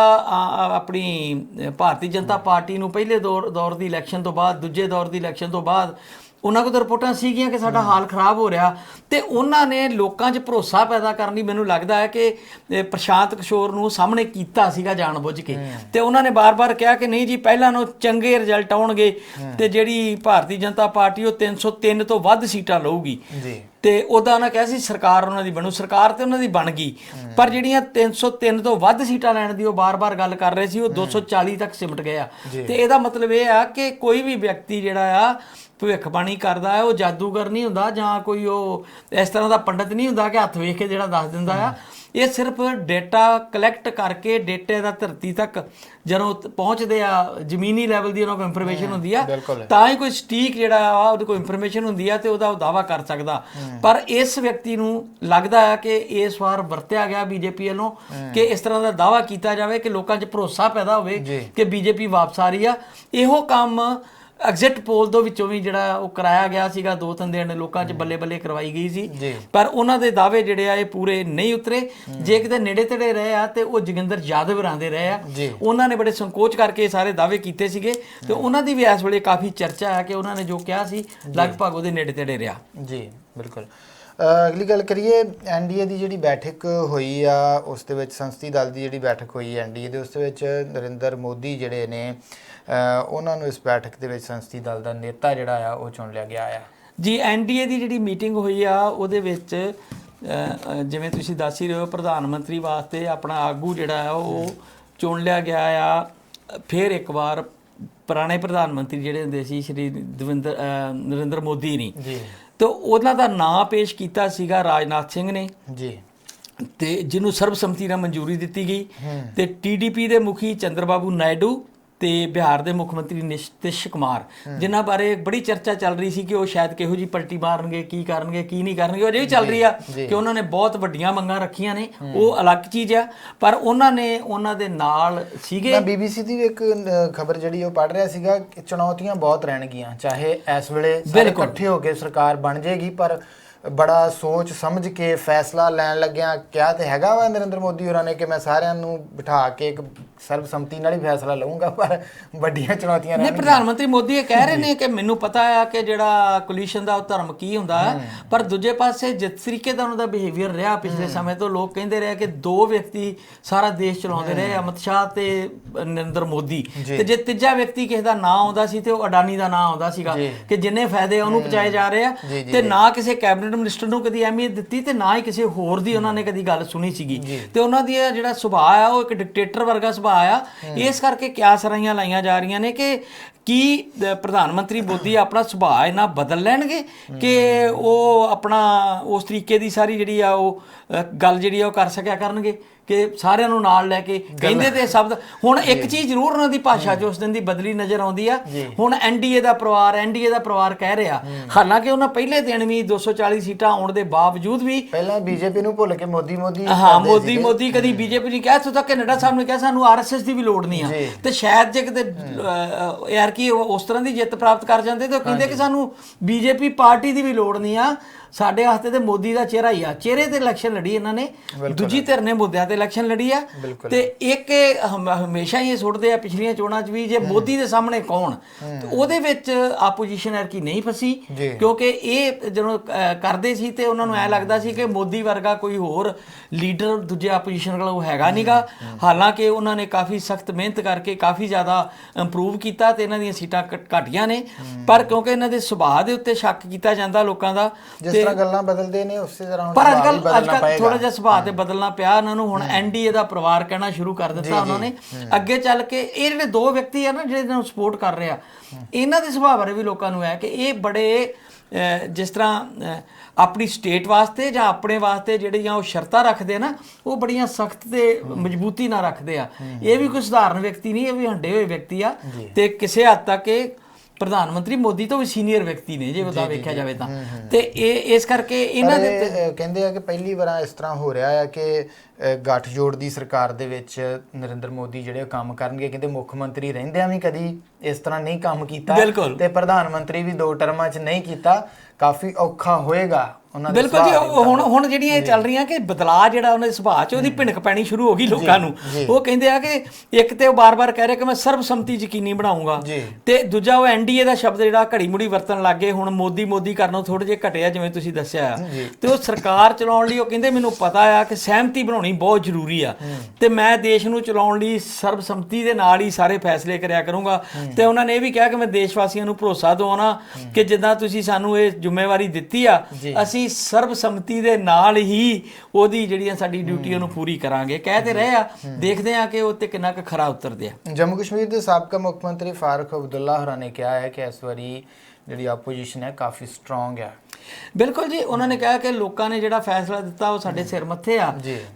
ਆਪਣੀ ਭਾਰਤੀ ਜਨਤਾ ਪਾਰਟੀ ਨੂੰ ਪਹਿਲੇ ਦੌਰ ਦੌਰ ਦੀ ਇਲੈਕਸ਼ਨ ਤੋਂ ਬਾਅਦ ਦੂਜੇ ਦੌਰ ਦੀ ਇਲੈਕਸ਼ਨ ਤੋਂ ਬਾਅਦ ਉਹਨਾਂ ਕੋਲ ਰਿਪੋਰਟਾਂ ਸੀਗੀਆਂ ਕਿ ਸਾਡਾ ਹਾਲ ਖਰਾਬ ਹੋ ਰਿਹਾ। ਤੇ ਉਹਨਾਂ ਨੇ ਲੋਕਾਂ 'ਚ ਭਰੋਸਾ ਪੈਦਾ ਕਰਨ ਲਈ ਮੈਨੂੰ ਲੱਗਦਾ ਹੈ ਕਿ ਪ੍ਰਸ਼ਾਂਤ ਕਿਸ਼ੋਰ ਨੂੰ ਸਾਹਮਣੇ ਕੀਤਾ ਸੀਗਾ ਜਾਣਬੁੱਝ ਕੇ। ਤੇ ਉਹਨਾਂ ਨੇ ਬਾਰ-ਬਾਰ ਕਿਹਾ ਕਿ ਨਹੀਂ ਜੀ ਪਹਿਲਾਂ ਨੂੰ ਚੰਗੇ ਰਿਜ਼ਲਟ ਆਉਣਗੇ। ਤੇ ਜਿਹੜੀ ਭਾਰਤੀ ਜਨਤਾ ਪਾਰਟੀ ਉਹ 303 ਤੋਂ ਵੱਧ ਸੀਟਾਂ ਲਊਗੀ। ਜੀ। ਤੇ ਉਹਦਾ ਉਹਨਾਂ ਕਿਹਾ ਸੀ ਸਰਕਾਰ ਉਹਨਾਂ ਦੀ ਬਣੂ ਸਰਕਾਰ ਤੇ ਉਹਨਾਂ ਦੀ ਬਣ ਗਈ। ਪਰ ਜਿਹੜੀਆਂ 303 ਤੋਂ ਵੱਧ ਸੀਟਾਂ ਲੈਣ ਦੀ ਉਹ ਬਾਰ-ਬਾਰ ਗੱਲ ਕਰ ਰਹੇ ਸੀ ਉਹ 240 ਤੱਕ ਸਿਮਟ ਗਏ ਆ। ਤੇ ਇਹਦਾ ਮਤਲਬ ਇਹ ਆ ਕਿ ਕੋਈ ਵੀ ਵਿਅਕਤੀ ਜਿਹੜਾ ਆ ਭਵਿੱਖਬਾਣੀ ਕਰਦਾ ਹੈ ਉਹ ਜਾਦੂਗਰ ਨਹੀਂ ਹੁੰਦਾ ਜਾਂ ਕੋਈ ਉਹ ਇਸ ਤਰ੍ਹਾਂ ਦਾ ਪੰਡਤ ਨਹੀਂ ਹੁੰਦਾ ਕਿ ਹੱਥ ਵੇਖ ਕੇ ਜਿਹੜਾ ਦੱਸ ਦਿੰਦਾ ਆ। ਇਹ ਸਿਰਫ ਡਾਟਾ ਕਲੈਕਟ ਕਰਕੇ ਡਾਟੇ ਦਾ ਧਰਤੀ ਤੱਕ ਜਦੋਂ ਪਹੁੰਚਦੇ ਆ ਜ਼ਮੀਨੀ ਲੈਵਲ ਦੀ ਉਹਨਾਂ ਕੋਲ ਇਨਫੋਰਮੇਸ਼ਨ ਹੁੰਦੀ ਆ। ਤਾਂ ਹੀ ਕੋਈ ਸਟੀਕ ਜਿਹੜਾ ਆ ਉਹਦੇ ਕੋਲ ਇਨਫੋਰਮੇਸ਼ਨ ਹੁੰਦੀ ਆ ਤੇ ਉਹਦਾ ਉਹ ਦਾਵਾ ਕਰ ਸਕਦਾ ਪਰ ਇਸ ਵਿਅਕਤੀ ਨੂੰ ਲੱਗਦਾ ਹੈ ਕਿ ਇਸ ਵਾਰ ਵਰਤਿਆ ਗਿਆ ਬੀਜੇਪੀ ਵੱਲੋਂ ਕਿ ਇਸ ਤਰ੍ਹਾਂ ਦਾ ਦਾਵਾ ਕੀਤਾ ਜਾਵੇ ਕਿ ਲੋਕਾਂ 'ਚ ਭਰੋਸਾ ਪੈਦਾ ਹੋਵੇ। ਕਿ ਬੀਜੇਪੀ ਵਾਪਸ ਆ ਰਹੀ ਆ ਇਹੋ ਕੰਮ ਐਗਜ਼ਿਟ ਪੋਲ ਤੋਂ ਵਿੱਚੋਂ ਵੀ ਜਿਹੜਾ ਉਹ ਕਰਾਇਆ ਗਿਆ ਸੀਗਾ ਦੋ ਤਿੰਨ ਦਿਨ ਲੋਕਾਂ 'ਚ ਬੱਲੇ ਬੱਲੇ ਕਰਵਾਈ ਗਈ ਸੀ। ਪਰ ਉਹਨਾਂ ਦੇ ਦਾਅਵੇ ਜਿਹੜੇ ਆ ਇਹ ਪੂਰੇ ਨਹੀਂ ਉਤਰੇ। ਜੇ ਕਿਤੇ ਨੇੜੇ ਤੇੜੇ ਰਹੇ ਆ ਤੇ ਉਹ ਜੋਗਿੰਦਰ ਯਾਦਵ ਰਾਂਦੇ ਰਹੇ ਆ। ਉਹਨਾਂ ਨੇ ਬੜੇ ਸੰਕੋਚ ਕਰਕੇ ਇਹ ਸਾਰੇ ਦਾਅਵੇ ਕੀਤੇ ਸੀਗੇ। ਤੇ ਉਹਨਾਂ ਦੀ ਵੀ ਇਸ ਵੇਲੇ ਕਾਫੀ ਚਰਚਾ ਹੈ ਕਿ ਉਹਨਾਂ ਨੇ ਜੋ ਕਿਹਾ ਸੀ ਲਗਭਗ ਉਹਦੇ ਨੇੜੇ ਤੇੜੇ ਰਿਹਾ। ਜੀ ਬਿਲਕੁਲ। ਅਗਲੀ ਗੱਲ ਕਰੀਏ ਐਨਡੀਏ ਦੀ ਜਿਹੜੀ ਬੈਠਕ ਹੋਈ ਆ ਉਸ ਦੇ ਵਿੱਚ ਸੰਸਦੀ ਦਲ ਦੀ ਜਿਹੜੀ ਬੈਠਕ ਹੋਈ ਐਨਡੀਏ ਦੇ ਉਸ ਦੇ ਵਿੱਚ ਨਰਿੰਦਰ ਮੋਦੀ ਜਿਹੜੇ ਨੇ ਉਹਨਾਂ ਨੂੰ ਇਸ ਬੈਠਕ ਦੇ ਵਿੱਚ ਸੰਸਦੀ ਦਲ ਦਾ ਨੇਤਾ ਜਿਹੜਾ ਆ ਉਹ ਚੁਣ ਲਿਆ ਗਿਆ ਆ। ਜੀ ਐਨਡੀਏ ਦੀ ਜਿਹੜੀ ਮੀਟਿੰਗ ਹੋਈ ਆ ਉਹਦੇ ਵਿੱਚ ਜਿਵੇਂ ਤੁਸੀਂ ਦੱਸ ਹੀ ਰਹੇ ਹੋ ਪ੍ਰਧਾਨ ਮੰਤਰੀ ਵਾਸਤੇ ਆਪਣਾ ਆਗੂ ਜਿਹੜਾ ਆ ਉਹ ਚੁਣ ਲਿਆ ਗਿਆ ਆ। ਫਿਰ ਇੱਕ ਵਾਰ ਪੁਰਾਣੇ ਪ੍ਰਧਾਨ ਮੰਤਰੀ ਜਿਹੜੇ ਹੁੰਦੇ ਸੀ ਸ਼੍ਰੀ ਦਵਿੰਦਰ ਨਰਿੰਦਰ ਮੋਦੀ ਨੇ। ਜੀ। ਤੇ ਉਹਨਾਂ ਦਾ ਨਾਂ ਪੇਸ਼ ਕੀਤਾ ਸੀਗਾ ਰਾਜਨਾਥ ਸਿੰਘ ਨੇ। ਜੀ। ਤੇ ਜਿਹਨੂੰ ਸਰਬਸੰਮਤੀ ਨਾਲ ਮਨਜ਼ੂਰੀ ਦਿੱਤੀ ਗਈ। ਤੇ ਟੀਡੀਪੀ ਦੇ ਮੁਖੀ ਚੰਦਰਬਾਬੂ ਨਾਇਡੂ ਤੇ ਬਿਹਾਰ ਦੇ ਮੁੱਖ ਮੰਤਰੀ ਨਿਸ਼ਤਿਸ਼ ਕੁਮਾਰ ਜਿਨ੍ਹਾਂ ਬਾਰੇ ਬੜੀ ਚਰਚਾ ਚੱਲ ਰਹੀ ਸੀ ਕਿ ਉਹ ਸ਼ਾਇਦ ਕਿਹੋ ਜੀ ਪਲਟੀ ਮਾਰਨਗੇ ਕੀ ਕਰਨਗੇ ਕੀ ਨਹੀਂ ਕਰਨਗੇ ਉਹ ਵੀ ਚੱਲ ਰਹੀ ਆ ਕਿ ਉਹਨਾਂ ਨੇ ਬਹੁਤ ਵੱਡੀਆਂ ਮੰਗਾਂ ਰੱਖੀਆਂ ਨੇ ਉਹ ਅਲੱਗ ਚੀਜ਼ ਆ ਪਰ ਉਹਨਾਂ ਨੇ ਉਹਨਾਂ ਦੇ ਨਾਲ ਸੀਗੇ। ਮੈਂ ਬੀਬੀਸੀ ਦੀ ਇੱਕ ਖਬਰ ਜਿਹੜੀ ਉਹ ਪੜ੍ਹ ਰਿਹਾ ਸੀਗਾ ਕਿ ਚੁਣੌਤੀਆਂ ਬਹੁਤ ਰਹਿਣਗੀਆਂ ਚਾਹੇ ਇਸ ਵੇਲੇ ਸਾਰੇ ਇਕੱਠੇ ਹੋ ਕੇ ਸਰਕਾਰ ਬਣ ਜਾਏਗੀ ਪਰ ਬੜਾ ਸੋਚ ਸਮਝ ਕੇ ਫੈਸਲਾ ਲੈਣ ਲੱਗਿਆ ਕਿਹਾ ਤੇ ਹੈਗਾ ਵਾ ਨਰਿੰਦਰ ਮੋਦੀ ਹੋਰਾਂ ਨੇ ਕਿ ਮੈਂ ਸਾਰਿਆਂ ਨੂੰ ਬਿਠਾ ਕੇ ਇੱਕ ਸਰਬਸੰਮਤੀ ਨਾਲ ਹੀ ਫੈਸਲਾ ਲਵਾਂਗਾ ਪਰ ਵੱਡੀਆਂ ਚੁਣੌਤੀਆਂ ਨਹੀਂ ਰਹਿਣਗੀਆਂ। ਪ੍ਰਧਾਨ ਮੰਤਰੀ ਮੋਦੀ ਇਹ ਕਹਿ ਰਹੇ ਨੇ ਕਿ ਮੈਨੂੰ ਪਤਾ ਆ ਕਿ ਜਿਹੜਾ ਕੋਲੀਸ਼ਨ ਦਾ ਉਹ ਧਰਮ ਕੀ ਹੁੰਦਾ ਪਰ ਦੂਜੇ ਪਾਸੇ ਜਿਸ ਤਰੀਕੇ ਦਾ ਉਹਨਾਂ ਦਾ ਬਿਹੇਵੀਅਰ ਰਿਹਾ ਪਿਛਲੇ ਸਮੇਂ ਤੋਂ ਲੋਕ ਕਹਿੰਦੇ ਰਹੇ ਕਿ ਦੋ ਵਿਅਕਤੀ ਸਾਰਾ ਦੇਸ਼ ਚਲਾਉਂਦੇ ਰਹੇ ਅਮਿਤ ਸ਼ਾਹ ਤੇ ਨਰਿੰਦਰ ਮੋਦੀ। ਤੇ ਜੇ ਤੀਜਾ ਵਿਅਕਤੀ ਕਿਸੇ ਦਾ ਨਾਂ ਆਉਂਦਾ ਸੀ ਤੇ ਉਹ ਅਡਾਨੀ ਦਾ ਨਾਂ ਆਉਂਦਾ ਸੀਗਾ ਕਿ ਜਿੰਨੇ ਫਾਇਦੇ ਉਹਨੂੰ ਪਹੁੰਚਾਏ ਜਾ ਰਹੇ ਆ ਤੇ ਨਾ ਕਿਸੇ ਕੈਬਨਿਟ ਮਿਨਿਸਟਰ ਨੂੰ ਕਦੀ ਅਹਿਮੀਅਤ ਦਿੱਤੀ ਤੇ ਨਾ ਹੀ ਕਿਸੇ ਹੋਰ ਦੀ ਉਹਨਾਂ ਨੇ ਕਦੀ ਗੱਲ ਸੁਣੀ ਸੀਗੀ। ਤੇ ਉਹਨਾਂ ਦੀ ਇਹ ਜਿਹੜਾ ਸੁਭਾਅ ਆ ਉਹ ਇੱਕ ਡਿਕਟੇਟਰ ਵਰਗਾ ਸੁਭਾਅ ਆ। ਇਸ ਕਰਕੇ ਕਿਆਸ ਰਾਈਆਂ ਲਾਈਆਂ ਜਾ ਰਹੀਆਂ ਨੇ ਕਿ ਕੀ ਪ੍ਰਧਾਨ ਮੰਤਰੀ ਮੋਦੀ ਆਪਣਾ ਸੁਭਾਅ ਇਹਨਾਂ ਬਦਲ ਲੈਣਗੇ ਕਿ ਉਹ ਆਪਣਾ ਉਸ ਤਰੀਕੇ ਦੀ ਸਾਰੀ ਜਿਹੜੀ ਆ ਉਹ ਗੱਲ ਜਿਹੜੀ ਆ ਉਹ ਕਰ ਸਕਿਆ ਕਰਨਗੇ? ਕਿ ਸਾਰਿਆਂ ਨੂੰ ਨਾਲ ਲੈ ਕੇ ਕਹਿੰਦੇ ਤੇ ਸ਼ਬਦ ਹੁਣ ਇੱਕ ਚੀਜ਼ ਜ਼ਰੂਰ ਉਹਨਾਂ ਦੀ ਭਾਸ਼ਾ 'ਚ ਉਸ ਦਿਨ ਦੀ ਬਦਲੀ ਨਜ਼ਰ ਆਉਂਦੀ ਆ। ਹੁਣ ਐਨਡੀਏ ਦਾ ਪਰਿਵਾਰ ਐਨਡੀਏ ਦਾ ਪਰਿਵਾਰ ਕਹਿ ਰਿਹਾ। ਹਾਲਾਂਕਿ ਉਹਨਾਂ ਪਹਿਲੇ ਦਿਨ ਵੀ 240 ਸੀਟਾਂ ਆਉਣ ਦੇ ਬਾਵਜੂਦ ਵੀ ਪਹਿਲਾਂ ਬੀਜੇਪੀ ਨੂੰ ਭੁੱਲ ਕੇ ਮੋਦੀ ਮੋਦੀ ਹਾਂ ਮੋਦੀ। ਮੋਦੀ ਕਦੀ ਬੀਜੇਪੀ ਨਹੀਂ ਕਿਹਾ ਇੱਥੋਂ ਤੱਕ ਕਿ ਨੱਡਾ ਸਾਹਿਬ ਨੇ ਕਿਹਾ ਸਾਨੂੰ ਆਰਐਸਐਸ ਦੀ ਵੀ ਲੋੜ ਨਹੀਂ ਆ। ਤੇ ਸ਼ਾਇਦ ਜੇ ਕਿਤੇ ਯਾਰ ਕੀ ਉਸ ਤਰ੍ਹਾਂ ਦੀ ਜਿੱਤ ਪ੍ਰਾਪਤ ਕਰ ਜਾਂਦੇ ਤੇ ਕਹਿੰਦੇ ਕਿ ਸਾਨੂੰ ਬੀਜੇਪੀ ਪਾਰਟੀ ਦੀ ਵੀ ਲੋੜ ਨਹੀਂ ਆ। ਸਾਡੇ ਵਾਸਤੇ ਤੇ ਮੋਦੀ ਦਾ ਚਿਹਰਾ ਹੀ ਆ। ਚਿਹਰੇ ਤੇ ਇਲੈਕਸ਼ਨ ਲੜੀ ਇਹਨਾਂ ਨੇ। ਦੂਜੀ ਧਿਰ ਨੇ ਮੁੱਦਿਆਂ ਤੇ ਇਲੈਕਸ਼ਨ ਲੜੀ ਆ। ਤੇ ਇੱਕ ਹਮੇਸ਼ਾ ਹੀ ਇਹ ਸੁੱਟਦੇ ਆ ਪਿਛਲੀਆਂ ਚੋਣਾਂ 'ਚ ਵੀ ਜੇ ਮੋਦੀ ਦੇ ਸਾਹਮਣੇ ਕੌਣ? ਤੇ ਉਹਦੇ ਵਿੱਚ ਆਪੋਜੀਸ਼ਨ ਐਰ ਕੀ ਨਹੀਂ ਫਸੀ। ਕਿਉਂਕਿ ਇਹ ਜਦੋਂ ਕਰਦੇ ਸੀ ਤੇ ਉਹਨਾਂ ਨੂੰ ਐ ਲੱਗਦਾ ਸੀ ਕਿ ਮੋਦੀ ਵਰਗਾ ਕੋਈ ਹੋਰ ਲੀਡਰ ਦੂਜੇ ਆਪੋਜੀਸ਼ਨ ਕੋਲ ਹੈਗਾ ਨਹੀਂਗਾ ਹਾਲਾਂਕਿ ਉਹਨਾਂ ਨੇ ਕਾਫੀ ਸਖਤ ਮਿਹਨਤ ਕਰਕੇ ਕਾਫੀ ਜ਼ਿਆਦਾ ਇੰਪਰੂਵ ਕੀਤਾ ਤੇ ਇਹਨਾਂ ਦੀਆਂ ਸੀਟਾਂ ਘਟ- ਘਟੀਆਂ ਨੇ। ਪਰ ਕਿਉਂਕਿ ਇਹਨਾਂ ਦੇ ਸੁਭਾਅ ਦੇ ਉੱਤੇ ਸ਼ੱਕ ਕੀਤਾ ਜਾਂਦਾ ਲੋਕਾਂ ਦਾ ਜਿਸ ਤਰ੍ਹਾਂ ਗੱਲਾਂ ਬਦਲਦੇ ਨੇ ਉਸੇ ਤਰ੍ਹਾਂ ਹੁਣ ਪਰ ਅੱਜਕੱਲ ਪਏਗਾ। ਥੋੜਾ ਜਿਹਾ ਸੁਭਾਅ ਤੇ ਬਦਲਣਾ ਪਿਆ ਇਹਨਾਂ ਨੂੰ ਹੁਣ ਐਨਡੀਏ ਦਾ ਪਰਿਵਾਰ ਕਹਿਣਾ ਸ਼ੁਰੂ ਕਰ ਦਿੱਤਾ ਉਹਨਾਂ ਨੇ। ਅੱਗੇ ਚੱਲ ਕੇ ਇਹ ਜਿਹੜੇ ਦੋ ਵਿਅਕਤੀ ਆ ਨਾ ਜਿਹੜੇ ਇਹਨਾਂ ਨੂੰ ਸਪੋਰਟ ਕਰ ਰਹੇ ਆ ਇਹਨਾਂ ਦੇ ਸੁਭਾਅ ਬਾਰੇ ਵੀ ਲੋਕਾਂ ਨੂੰ ਹੈ ਕਿ ਇਹ ਬੜੇ ਜਿਸ ਤਰ੍ਹਾਂ ਆਪਣੀ ਸਟੇਟ ਵਾਸਤੇ ਜਾਂ ਆਪਣੇ ਵਾਸਤੇ ਜਿਹੜੀਆਂ ਉਹ ਸ਼ਰਤਾਂ ਰੱਖਦੇ ਆ ਨਾ ਉਹ ਬੜੀਆਂ ਸਖਤ ਤੇ ਮਜ਼ਬੂਤੀ ਨਾਲ ਰੱਖਦੇ ਆ। ਇਹ ਵੀ ਕੋਈ ਸਧਾਰਨ ਵਿਅਕਤੀ ਨਹੀਂ ਇਹ ਵੀ ਹੰਡੇ ਹੋਏ ਵਿਅਕਤੀ ਆ ਤੇ ਕਿਸੇ ਹੱਦ ਤੱਕ ਇਹ ਪ੍ਰਧਾਨ ਮੰਤਰੀ ਮੋਦੀ ਤੋਂ ਵੀ ਸੀਨੀਅਰ ਵਿਅਕਤੀ ਨੇ ਜੇ ਉਹਦਾ ਵੇਖਿਆ ਜਾਵੇ ਤਾਂ। ਤੇ ਇਹ ਇਸ ਕਰਕੇ ਇਹਨਾਂ ਦੇ ਕਹਿੰਦੇ ਆ ਕਿ ਪਹਿਲੀ ਵਾਰ ਇਸ ਤਰ੍ਹਾਂ ਹੋ ਰਿਹਾ ਹੈ ਕਿ ਗੱਠਜੋੜ ਦੀ ਸਰਕਾਰ ਦੇ ਵਿੱਚ ਨਰਿੰਦਰ ਮੋਦੀ ਜਿਹੜੇ ਕੰਮ ਕਰਨਗੇ ਕਹਿੰਦੇ ਮੁੱਖ ਮੰਤਰੀ ਰਹਿੰਦਿਆਂ ਵੀ ਕਦੀ ਇਸ ਤਰ੍ਹਾਂ ਨਹੀਂ ਕੰਮ ਕੀਤਾ। ਤੇ ਪ੍ਰਧਾਨ ਮੰਤਰੀ ਵੀ ਦੋ ਟਰਮਾਂ 'ਚ ਨਹੀਂ ਕੀਤਾ ਕਾਫੀ ਔਖਾ ਹੋਏਗਾ ਉਹਨਾਂ ਦੇ ਬਿਲਕੁਲ ਜੀ ਹੁਣ ਹੁਣ ਜਿਹੜੀਆਂ ਇਹ ਚੱਲ ਰਹੀਆਂ ਕਿ ਬਦਲਾਅ ਜਿਹੜਾ ਉਹਨਾਂ ਦੇ ਸੁਭਾਅ 'ਚ ਉਹਦੀ ਭਿਣਕ ਪੈਣੀ ਸ਼ੁਰੂ ਹੋ ਗਈ ਲੋਕਾਂ ਨੂੰ। ਉਹ ਕਹਿੰਦੇ ਆ ਕਿ ਇੱਕ ਤੇ ਉਹ ਬਾਰ-ਬਾਰ ਕਹਿ ਰਿਹਾ ਕਿ ਮੈਂ ਸਰਬਸੰਮਤੀ ਯਕੀਨੀ ਬਣਾਉਂਗਾ। ਤੇ ਦੂਜਾ ਉਹ ਐਨਡੀਏ ਦਾ ਸ਼ਬਦ ਜਿਹੜਾ ਘੜੀ ਮੁੜੀ ਵਰਤਣ ਲੱਗੇ ਹੁਣ ਮੋਦੀ ਮੋਦੀ ਕਰਨੋਂ ਥੋੜੇ ਜਿਹਾ ਘਟਿਆ ਜਿਵੇਂ ਤੁਸੀਂ ਦੱਸਿਆ। ਤੇ ਉਹ ਸਰਕਾਰ ਚਲਾਉਣ ਲਈ ਉਹ ਕਹਿੰਦੇ ਮੈਨੂੰ ਪਤਾ ਆ ਕਿ ਸਹਿਮਤੀ ਬਣਾਉਣੀ ਬਹੁਤ ਜ਼ਰੂਰੀ ਆ। ਤੇ ਮੈਂ ਦੇਸ਼ ਨੂੰ ਚਲਾਉਣ ਲਈ ਸਰਬਸੰਮਤੀ ਦੇ ਨਾਲ ਹੀ ਸਾਰੇ ਫੈਸਲੇ ਕਰਿਆ ਕਰੂੰਗਾ। ਤੇ ਉਹਨਾਂ ਨੇ ਇਹ ਵੀ ਕਿਹਾ ਕਿ ਮੈਂ ਦੇਸ਼ ਵਾਸੀਆਂ ਨੂੰ ਭਰੋਸਾ ਦਿਵਾਉਣਾ ਕਿ ਜਿੱਦਾਂ ਤੁਸੀਂ ਸਾਨੂੰ ਇਹ ਜ਼ਿੰਮੇਵਾਰੀ ਦਿੱਤੀ ਆ। ਅਸੀਂ ਸਰਬਸੰਮਤੀ ਦੇ ਨਾਲ ਹੀ ਉਹਦੀ ਜਿਹੜੀਆਂ ਸਾਡੀ ਡਿਊਟੀ ਉਹਨੂੰ ਪੂਰੀ ਕਰਾਂਗੇ। ਕਹਿ ਤੇ ਰਹੇ ਆ ਦੇਖਦੇ ਆ ਕਿ ਉਹ ਤੇ ਕਿੰਨਾ ਕੁ ਖਰਾ ਉਤਰਦੇ ਆ। ਜੰਮੂ ਕਸ਼ਮੀਰ ਦੇ ਸਾਬਕਾ ਮੁੱਖ ਮੰਤਰੀ ਫਾਰੂਕ ਅਬਦੁੱਲਾ ਹੋਰਾਂ ਨੇ ਕਿਹਾ ਹੈ ਕਿ ਇਸ ਵਾਰੀ ਜਿਹੜੀ ਆਪੋਜੀਸ਼ਨ ਹੈ ਕਾਫੀ ਸਟਰੋਂਗ ਹੈ। ਬਿਲਕੁਲ ਜੀ ਉਹਨਾਂ ਨੇ ਕਿਹਾ ਕਿ ਲੋਕਾਂ ਨੇ ਜਿਹੜਾ ਫੈਸਲਾ ਦਿੱਤਾ ਉਹ ਸਾਡੇ ਸਿਰ ਮੱਥੇ ਆ।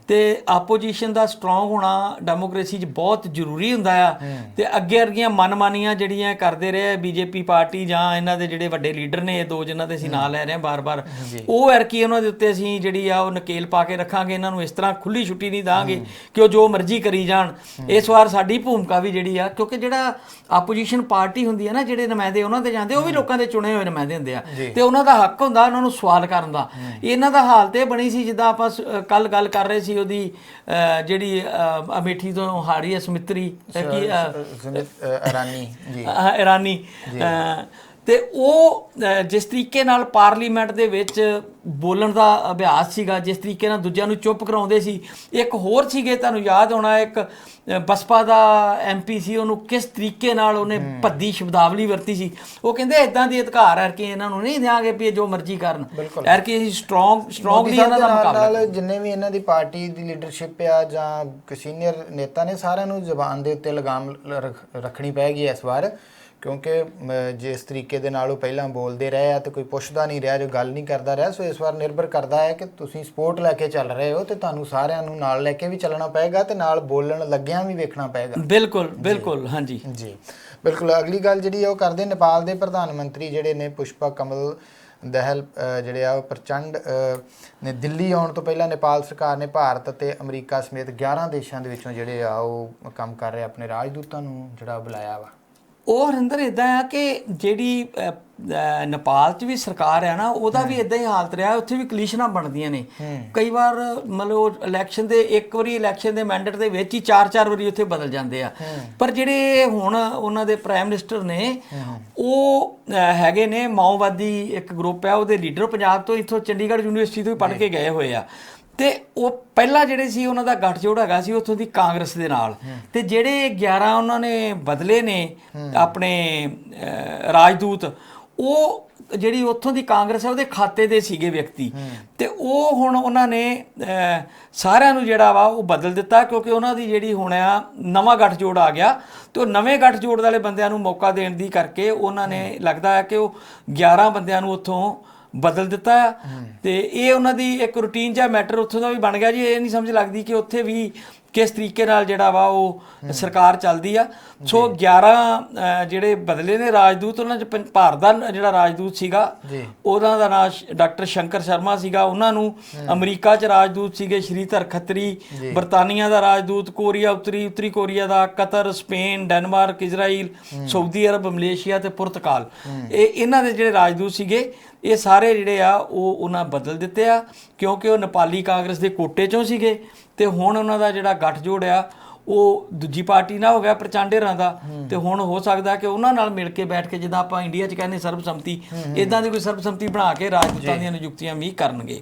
ਤੇ ਆਪੋਜੀਸ਼ਨ ਦਾ ਸਟਰੋਂਗ ਹੋਣਾ ਡੈਮੋਕ੍ਰੇਸੀ 'ਚ ਬਹੁਤ ਜ਼ਰੂਰੀ ਹੁੰਦਾ ਆ। ਤੇ ਅੱਗੇ ਅਰਗੀਆਂ ਮਨਮਾਨੀਆਂ ਜਿਹੜੀਆਂ ਕਰਦੇ ਰਹੇ ਬੀਜੇਪੀ ਪਾਰਟੀ ਜਾਂ ਇਹਨਾਂ ਦੇ ਜਿਹੜੇ ਵੱਡੇ ਲੀਡਰ ਨੇ ਇਹ ਦੋ ਜਿਨ੍ਹਾਂ ਦੇ ਅਸੀਂ ਨਾਂ ਲੈ ਰਹੇ ਹਾਂ ਬਾਰ-ਬਾਰ। ਉਹ ਐਰਕੀ ਉਹਨਾਂ ਦੇ ਉੱਤੇ ਅਸੀਂ ਜਿਹੜੀ ਆ ਉਹ ਨਕੇਲ ਪਾ ਕੇ ਰੱਖਾਂਗੇ ਇਹਨਾਂ ਨੂੰ ਇਸ ਤਰ੍ਹਾਂ ਖੁੱਲੀ ਛੁੱਟੀ ਨਹੀਂ ਦਾਂਗੇ ਕਿ ਉਹ ਜੋ ਮਰਜ਼ੀ ਕਰੀ ਜਾਣ। ਇਸ ਵਾਰ ਸਾਡੀ ਭੂਮਿਕਾ ਵੀ ਜਿਹੜੀ ਆ ਕਿਉਂਕਿ ਜਿਹੜਾ ਆਪੋਜੀਸ਼ਨ ਪਾਰਟੀ ਹੁੰਦੀ ਹੈ ਨਾ ਜਿਹੜੇ ਨੁਮਾਇੰਦੇ ਉਹਨਾਂ ਦੇ ਜਾਂਦੇ ਉਹ ਵੀ ਲੋਕਾਂ ਦੇ ਚੁਣੇ ਹੋਏ ਨੁਮਾਇੰਦੇ ਹੁੰਦੇ ਆ। ਤੇ ਉਹਨਾਂ ਦਾ ਹੱਕ ਹੁੰਦਾ ਉਹਨਾਂ ਨੂੰ ਸਵਾਲ ਕਰਨ ਦਾ। ਇਹਨਾਂ ਦਾ ਹਾਲਤ ਇਹ ਬਣੀ ਸੀ ਜਿੱਦਾਂ ਆਪਾਂ ਕੱਲ ਗੱਲ ਕਰ ਰਹੇ ਸੀ ਉਹਦੀ ਜਿਹੜੀ ਅਮੇਠੀ ਤੋਂ ਹਾਰੀ ਹੈ ਸਮਿਤਰੀ ਕੀ ਇਰਾਨੀ ਜੀ। ਇਰਾਨੀ ਤੇ ਉਹ ਜਿਸ ਤਰੀਕੇ ਨਾਲ ਪਾਰਲੀਮੈਂਟ ਦੇ ਵਿੱਚ ਬੋਲਣ ਦਾ ਅਭਿਆਸ ਸੀਗਾ ਜਿਸ ਤਰੀਕੇ ਨਾਲ ਦੂਜਿਆਂ ਨੂੰ ਚੁੱਪ ਕਰਾਉਂਦੇ ਸੀ ਇੱਕ ਹੋਰ ਸੀਗੇ ਤੁਹਾਨੂੰ ਯਾਦ ਹੋਣਾ ਇੱਕ ਬਸਪਾ ਦਾ ਐਮਪੀ ਸੀ ਉਹਨੂੰ ਕਿਸ ਤਰੀਕੇ ਨਾਲ ਉਹਨੇ ਭੱਦੀ ਸ਼ਬਦਾਵਲੀ ਵਰਤੀ ਸੀ ਉਹ ਕਹਿੰਦੇ ਇਦਾਂ ਦੀ ਅਧਿਕਾਰ ਹੈ ਕਿ ਇਹਨਾਂ ਨੂੰ ਨਹੀਂ ਦਿਆਂਗੇ ਵੀ ਇਹ ਜੋ ਮਰਜ਼ੀ ਕਰਨ। ਐਰ ਕਿ ਅਸੀਂ ਸਟਰੋਂਗ ਸਟਰੋਂਗਲੀ ਇਹਨਾਂ ਦਾ ਮੁਕਾਬਲਾ ਨਾਲ ਜਿੰਨੇ ਵੀ ਇਹਨਾਂ ਦੀ ਪਾਰਟੀ ਦੀ ਲੀਡਰਸ਼ਿਪ ਆ ਜਾਂ ਸੀਨੀਅਰ ਨੇਤਾ ਨੇ ਸਾਰਿਆਂ ਨੂੰ ਜ਼ਬਾਨ ਦੇ ਉੱਤੇ ਲਗਾਮ ਰੱਖਣੀ ਪੈਗੀ ਇਸ ਵਾਰ। ਕਿਉਂਕਿ ਜਿਸ ਤਰੀਕੇ ਦੇ ਨਾਲ ਉਹ ਪਹਿਲਾਂ ਬੋਲਦੇ ਰਹੇ ਆ ਤੇ ਕੋਈ ਪੁੱਛਦਾ ਨਹੀਂ ਰਿਹਾ ਜੋ ਗੱਲ ਨਹੀਂ ਕਰਦਾ ਰਿਹਾ ਸੋ ਇਸ ਵਾਰ ਨਿਰਭਰ ਕਰਦਾ ਹੈ ਕਿ ਤੁਸੀਂ ਸਪੋਰਟ ਲੈ ਕੇ ਚੱਲ ਰਹੇ ਹੋ ਤੇ ਤੁਹਾਨੂੰ ਸਾਰਿਆਂ ਨੂੰ ਨਾਲ ਲੈ ਕੇ ਵੀ ਚੱਲਣਾ ਪਏਗਾ ਤੇ ਨਾਲ ਬੋਲਣ ਲੱਗਿਆਂ ਵੀ ਵੇਖਣਾ ਪਏਗਾ। ਬਿਲਕੁਲ ਬਿਲਕੁਲ ਹਾਂਜੀ। ਜੀ। ਬਿਲਕੁਲ ਅਗਲੀ ਗੱਲ ਜਿਹੜੀ ਉਹ ਕਰਦੇ ਨੇਪਾਲ ਦੇ ਪ੍ਰਧਾਨ ਮੰਤਰੀ ਜਿਹੜੇ ਨੇ ਪੁਸ਼ਪਾ ਕਮਲ ਦਹਿਲ ਜਿਹੜੇ ਆ ਉਹ ਪ੍ਰਚੰਡ ਨੇ ਦਿੱਲੀ ਆਉਣ ਤੋਂ ਪਹਿਲਾਂ ਨੇਪਾਲ ਸਰਕਾਰ ਨੇ ਭਾਰਤ ਅਤੇ ਅਮਰੀਕਾ ਸਮੇਤ 11 ਦੇਸ਼ਾਂ ਦੇ ਵਿੱਚੋਂ ਜਿਹੜੇ ਆ ਉਹ ਕੰਮ ਕਰ ਰਹੇ ਆਪਣੇ ਰਾਜਦੂਤਾਂ ਨੂੰ ਜਿਹੜਾ ਬੁਲਾਇਆ ਵਾ। ਉਹ ਹਰਿੰਦਰ ਇਦਾਂ ਆ ਕਿ ਜਿਹੜੀ ਨੇਪਾਲ 'ਚ ਵੀ ਸਰਕਾਰ ਹੈ ਨਾ ਉਹਦਾ ਵੀ ਇਦਾਂ ਹੀ ਹਾਲਤ ਰਿਹਾ ਉੱਥੇ ਵੀ ਕਲੀਸ਼ਨਾਂ ਬਣਦੀਆਂ ਨੇ। ਕਈ ਵਾਰ ਮਤਲਬ ਉਹ ਇਲੈਕਸ਼ਨ ਦੇ ਇੱਕ ਵਾਰੀ ਇਲੈਕਸ਼ਨ ਦੇ ਮੈਂਡੇਟ ਦੇ ਵਿੱਚ ਹੀ ਚਾਰ ਚਾਰ ਵਾਰੀ ਉੱਥੇ ਬਦਲ ਜਾਂਦੇ ਆ। ਪਰ ਜਿਹੜੇ ਹੁਣ ਉਹਨਾਂ ਦੇ ਪ੍ਰਾਈਮ ਮਿਨਿਸਟਰ ਨੇ ਉਹ ਹੈਗੇ ਨੇ ਮਾਓਵਾਦੀ ਇੱਕ ਗਰੁੱਪ ਹੈ ਉਹਦੇ ਲੀਡਰ ਪੰਜਾਬ ਤੋਂ ਇੱਥੋਂ ਚੰਡੀਗੜ੍ਹ ਯੂਨੀਵਰਸਿਟੀ ਤੋਂ ਹੀ ਪੜ੍ਹ ਕੇ ਗਏ ਹੋਏ ਆ। ਤੇ ਉਹ ਪਹਿਲਾਂ ਜਿਹੜੇ ਸੀ ਉਹਨਾਂ ਦਾ ਗੱਠਜੋੜ ਹੈਗਾ ਸੀ ਉੱਥੋਂ ਦੀ ਕਾਂਗਰਸ ਦੇ ਨਾਲ। ਤੇ ਜਿਹੜੇ 11 ਉਹਨਾਂ ਨੇ ਬਦਲੇ ਨੇ ਆਪਣੇ ਰਾਜਦੂਤ ਉਹ ਜਿਹੜੀ ਉੱਥੋਂ ਦੀ ਕਾਂਗਰਸ ਹੈ ਉਹਦੇ ਖਾਤੇ ਦੇ ਸੀਗੇ ਵਿਅਕਤੀ। ਤੇ ਉਹ ਹੁਣ ਉਹਨਾਂ ਨੇ ਸਾਰਿਆਂ ਨੂੰ ਜਿਹੜਾ ਵਾ ਉਹ ਬਦਲ ਦਿੱਤਾ ਕਿਉਂਕਿ ਉਹਨਾਂ ਦੀ ਜਿਹੜੀ ਹੁਣ ਆ ਨਵਾਂ ਗੱਠਜੋੜ ਆ ਗਿਆ। ਤੇ ਉਹ ਨਵੇਂ ਗੱਠਜੋੜ ਵਾਲੇ ਬੰਦਿਆਂ ਨੂੰ ਮੌਕਾ ਦੇਣ ਦੀ ਕਰਕੇ ਉਹਨਾਂ ਨੇ ਲੱਗਦਾ ਹੈ ਕਿ ਉਹ 11 ਬੰਦਿਆਂ ਨੂੰ ਉੱਥੋਂ ਬਦਲ ਦਿੱਤਾ ਆ। ਤੇ ਇਹ ਉਹਨਾਂ ਦੀ ਇੱਕ ਰੂਟੀਨ ਜਾਂ ਮੈਟਰ ਉੱਥੋਂ ਦਾ ਵੀ ਬਣ ਗਿਆ ਜੀ। ਇਹ ਨਹੀਂ ਸਮਝ ਲੱਗਦੀ ਕਿ ਉੱਥੇ ਵੀ ਕਿਸ ਤਰੀਕੇ ਨਾਲ ਜਿਹੜਾ ਵਾ ਉਹ ਸਰਕਾਰ ਚੱਲਦੀ ਆ। ਸੋ 11 ਅਹ, ਜਿਹੜੇ ਬਦਲੇ ਨੇ ਰਾਜਦੂਤ ਉਹਨਾਂ ਚ ਪੰ- ਭਾਰਤ ਦਾ ਜਿਹੜਾ ਰਾਜਦੂਤ ਸੀਗਾ ਜੀ। ਉਹਨਾਂ ਦਾ ਨਾਮ ਡਾਕਟਰ ਸ਼ੰਕਰ ਸ਼ਰਮਾ ਸੀਗਾ। ਉਹਨਾਂ ਨੂੰ ਅਮਰੀਕਾ ਚ ਰਾਜਦੂਤ ਸੀਗੇ ਸ਼੍ਰੀਧਰ ਖੱਤਰੀ ਬਰਤਾਨੀਆ ਦਾ ਰਾਜਦੂਤ ਕੋਰੀਆ ਉੱਤਰੀ ਉੱਤਰੀ ਕੋਰੀਆ ਦਾ Qatar Spain Denmark Israel Saudi Arab Malaysia ਤੇ ਪੁਰਤਗਾਲ। ਇਹ ਇਹਨਾਂ ਦੇ ਜਿਹੜੇ ਰਾਜਦੂਤ ਸੀਗੇ ਇਹ ਸਾਰੇ ਜਿਹੜੇ ਆ ਉਹ ਉਹਨਾਂ ਬਦਲ ਦਿੱਤੇ ਆ ਕਿਉਂਕਿ ਉਹ ਨੇਪਾਲੀ ਕਾਂਗਰਸ ਦੇ ਕੋਟੇ ਚੋਂ ਸੀਗੇ। ਤੇ ਹੁਣ ਉਹਨਾਂ ਦਾ ਜਿਹੜਾ ਗੱਠਜੋੜ ਆ ਉਹ ਦੂਜੀ ਪਾਰਟੀ ਨਾਲ ਹੋ ਗਿਆ ਪ੍ਰਚਾਂਡੇਰਾਂ ਦਾ। ਤੇ ਹੁਣ ਹੋ ਸਕਦਾ ਕਿ ਉਹਨਾਂ ਨਾਲ ਮਿਲ ਕੇ ਬੈਠ ਕੇ ਜਿੱਦਾਂ ਆਪਾਂ ਇੰਡੀਆ 'ਚ ਕਹਿੰਦੇ ਸਰਬਸੰਮਤੀ ਇਦਾਂ ਦੀ ਕੋਈ ਸਰਬਸੰਮਤੀ ਬਣਾ ਕੇ ਰਾਜਦੂਤਾਂ ਦੀਆਂ ਨਿਯੁਕਤੀਆਂ ਵੀ ਕਰਨਗੇ।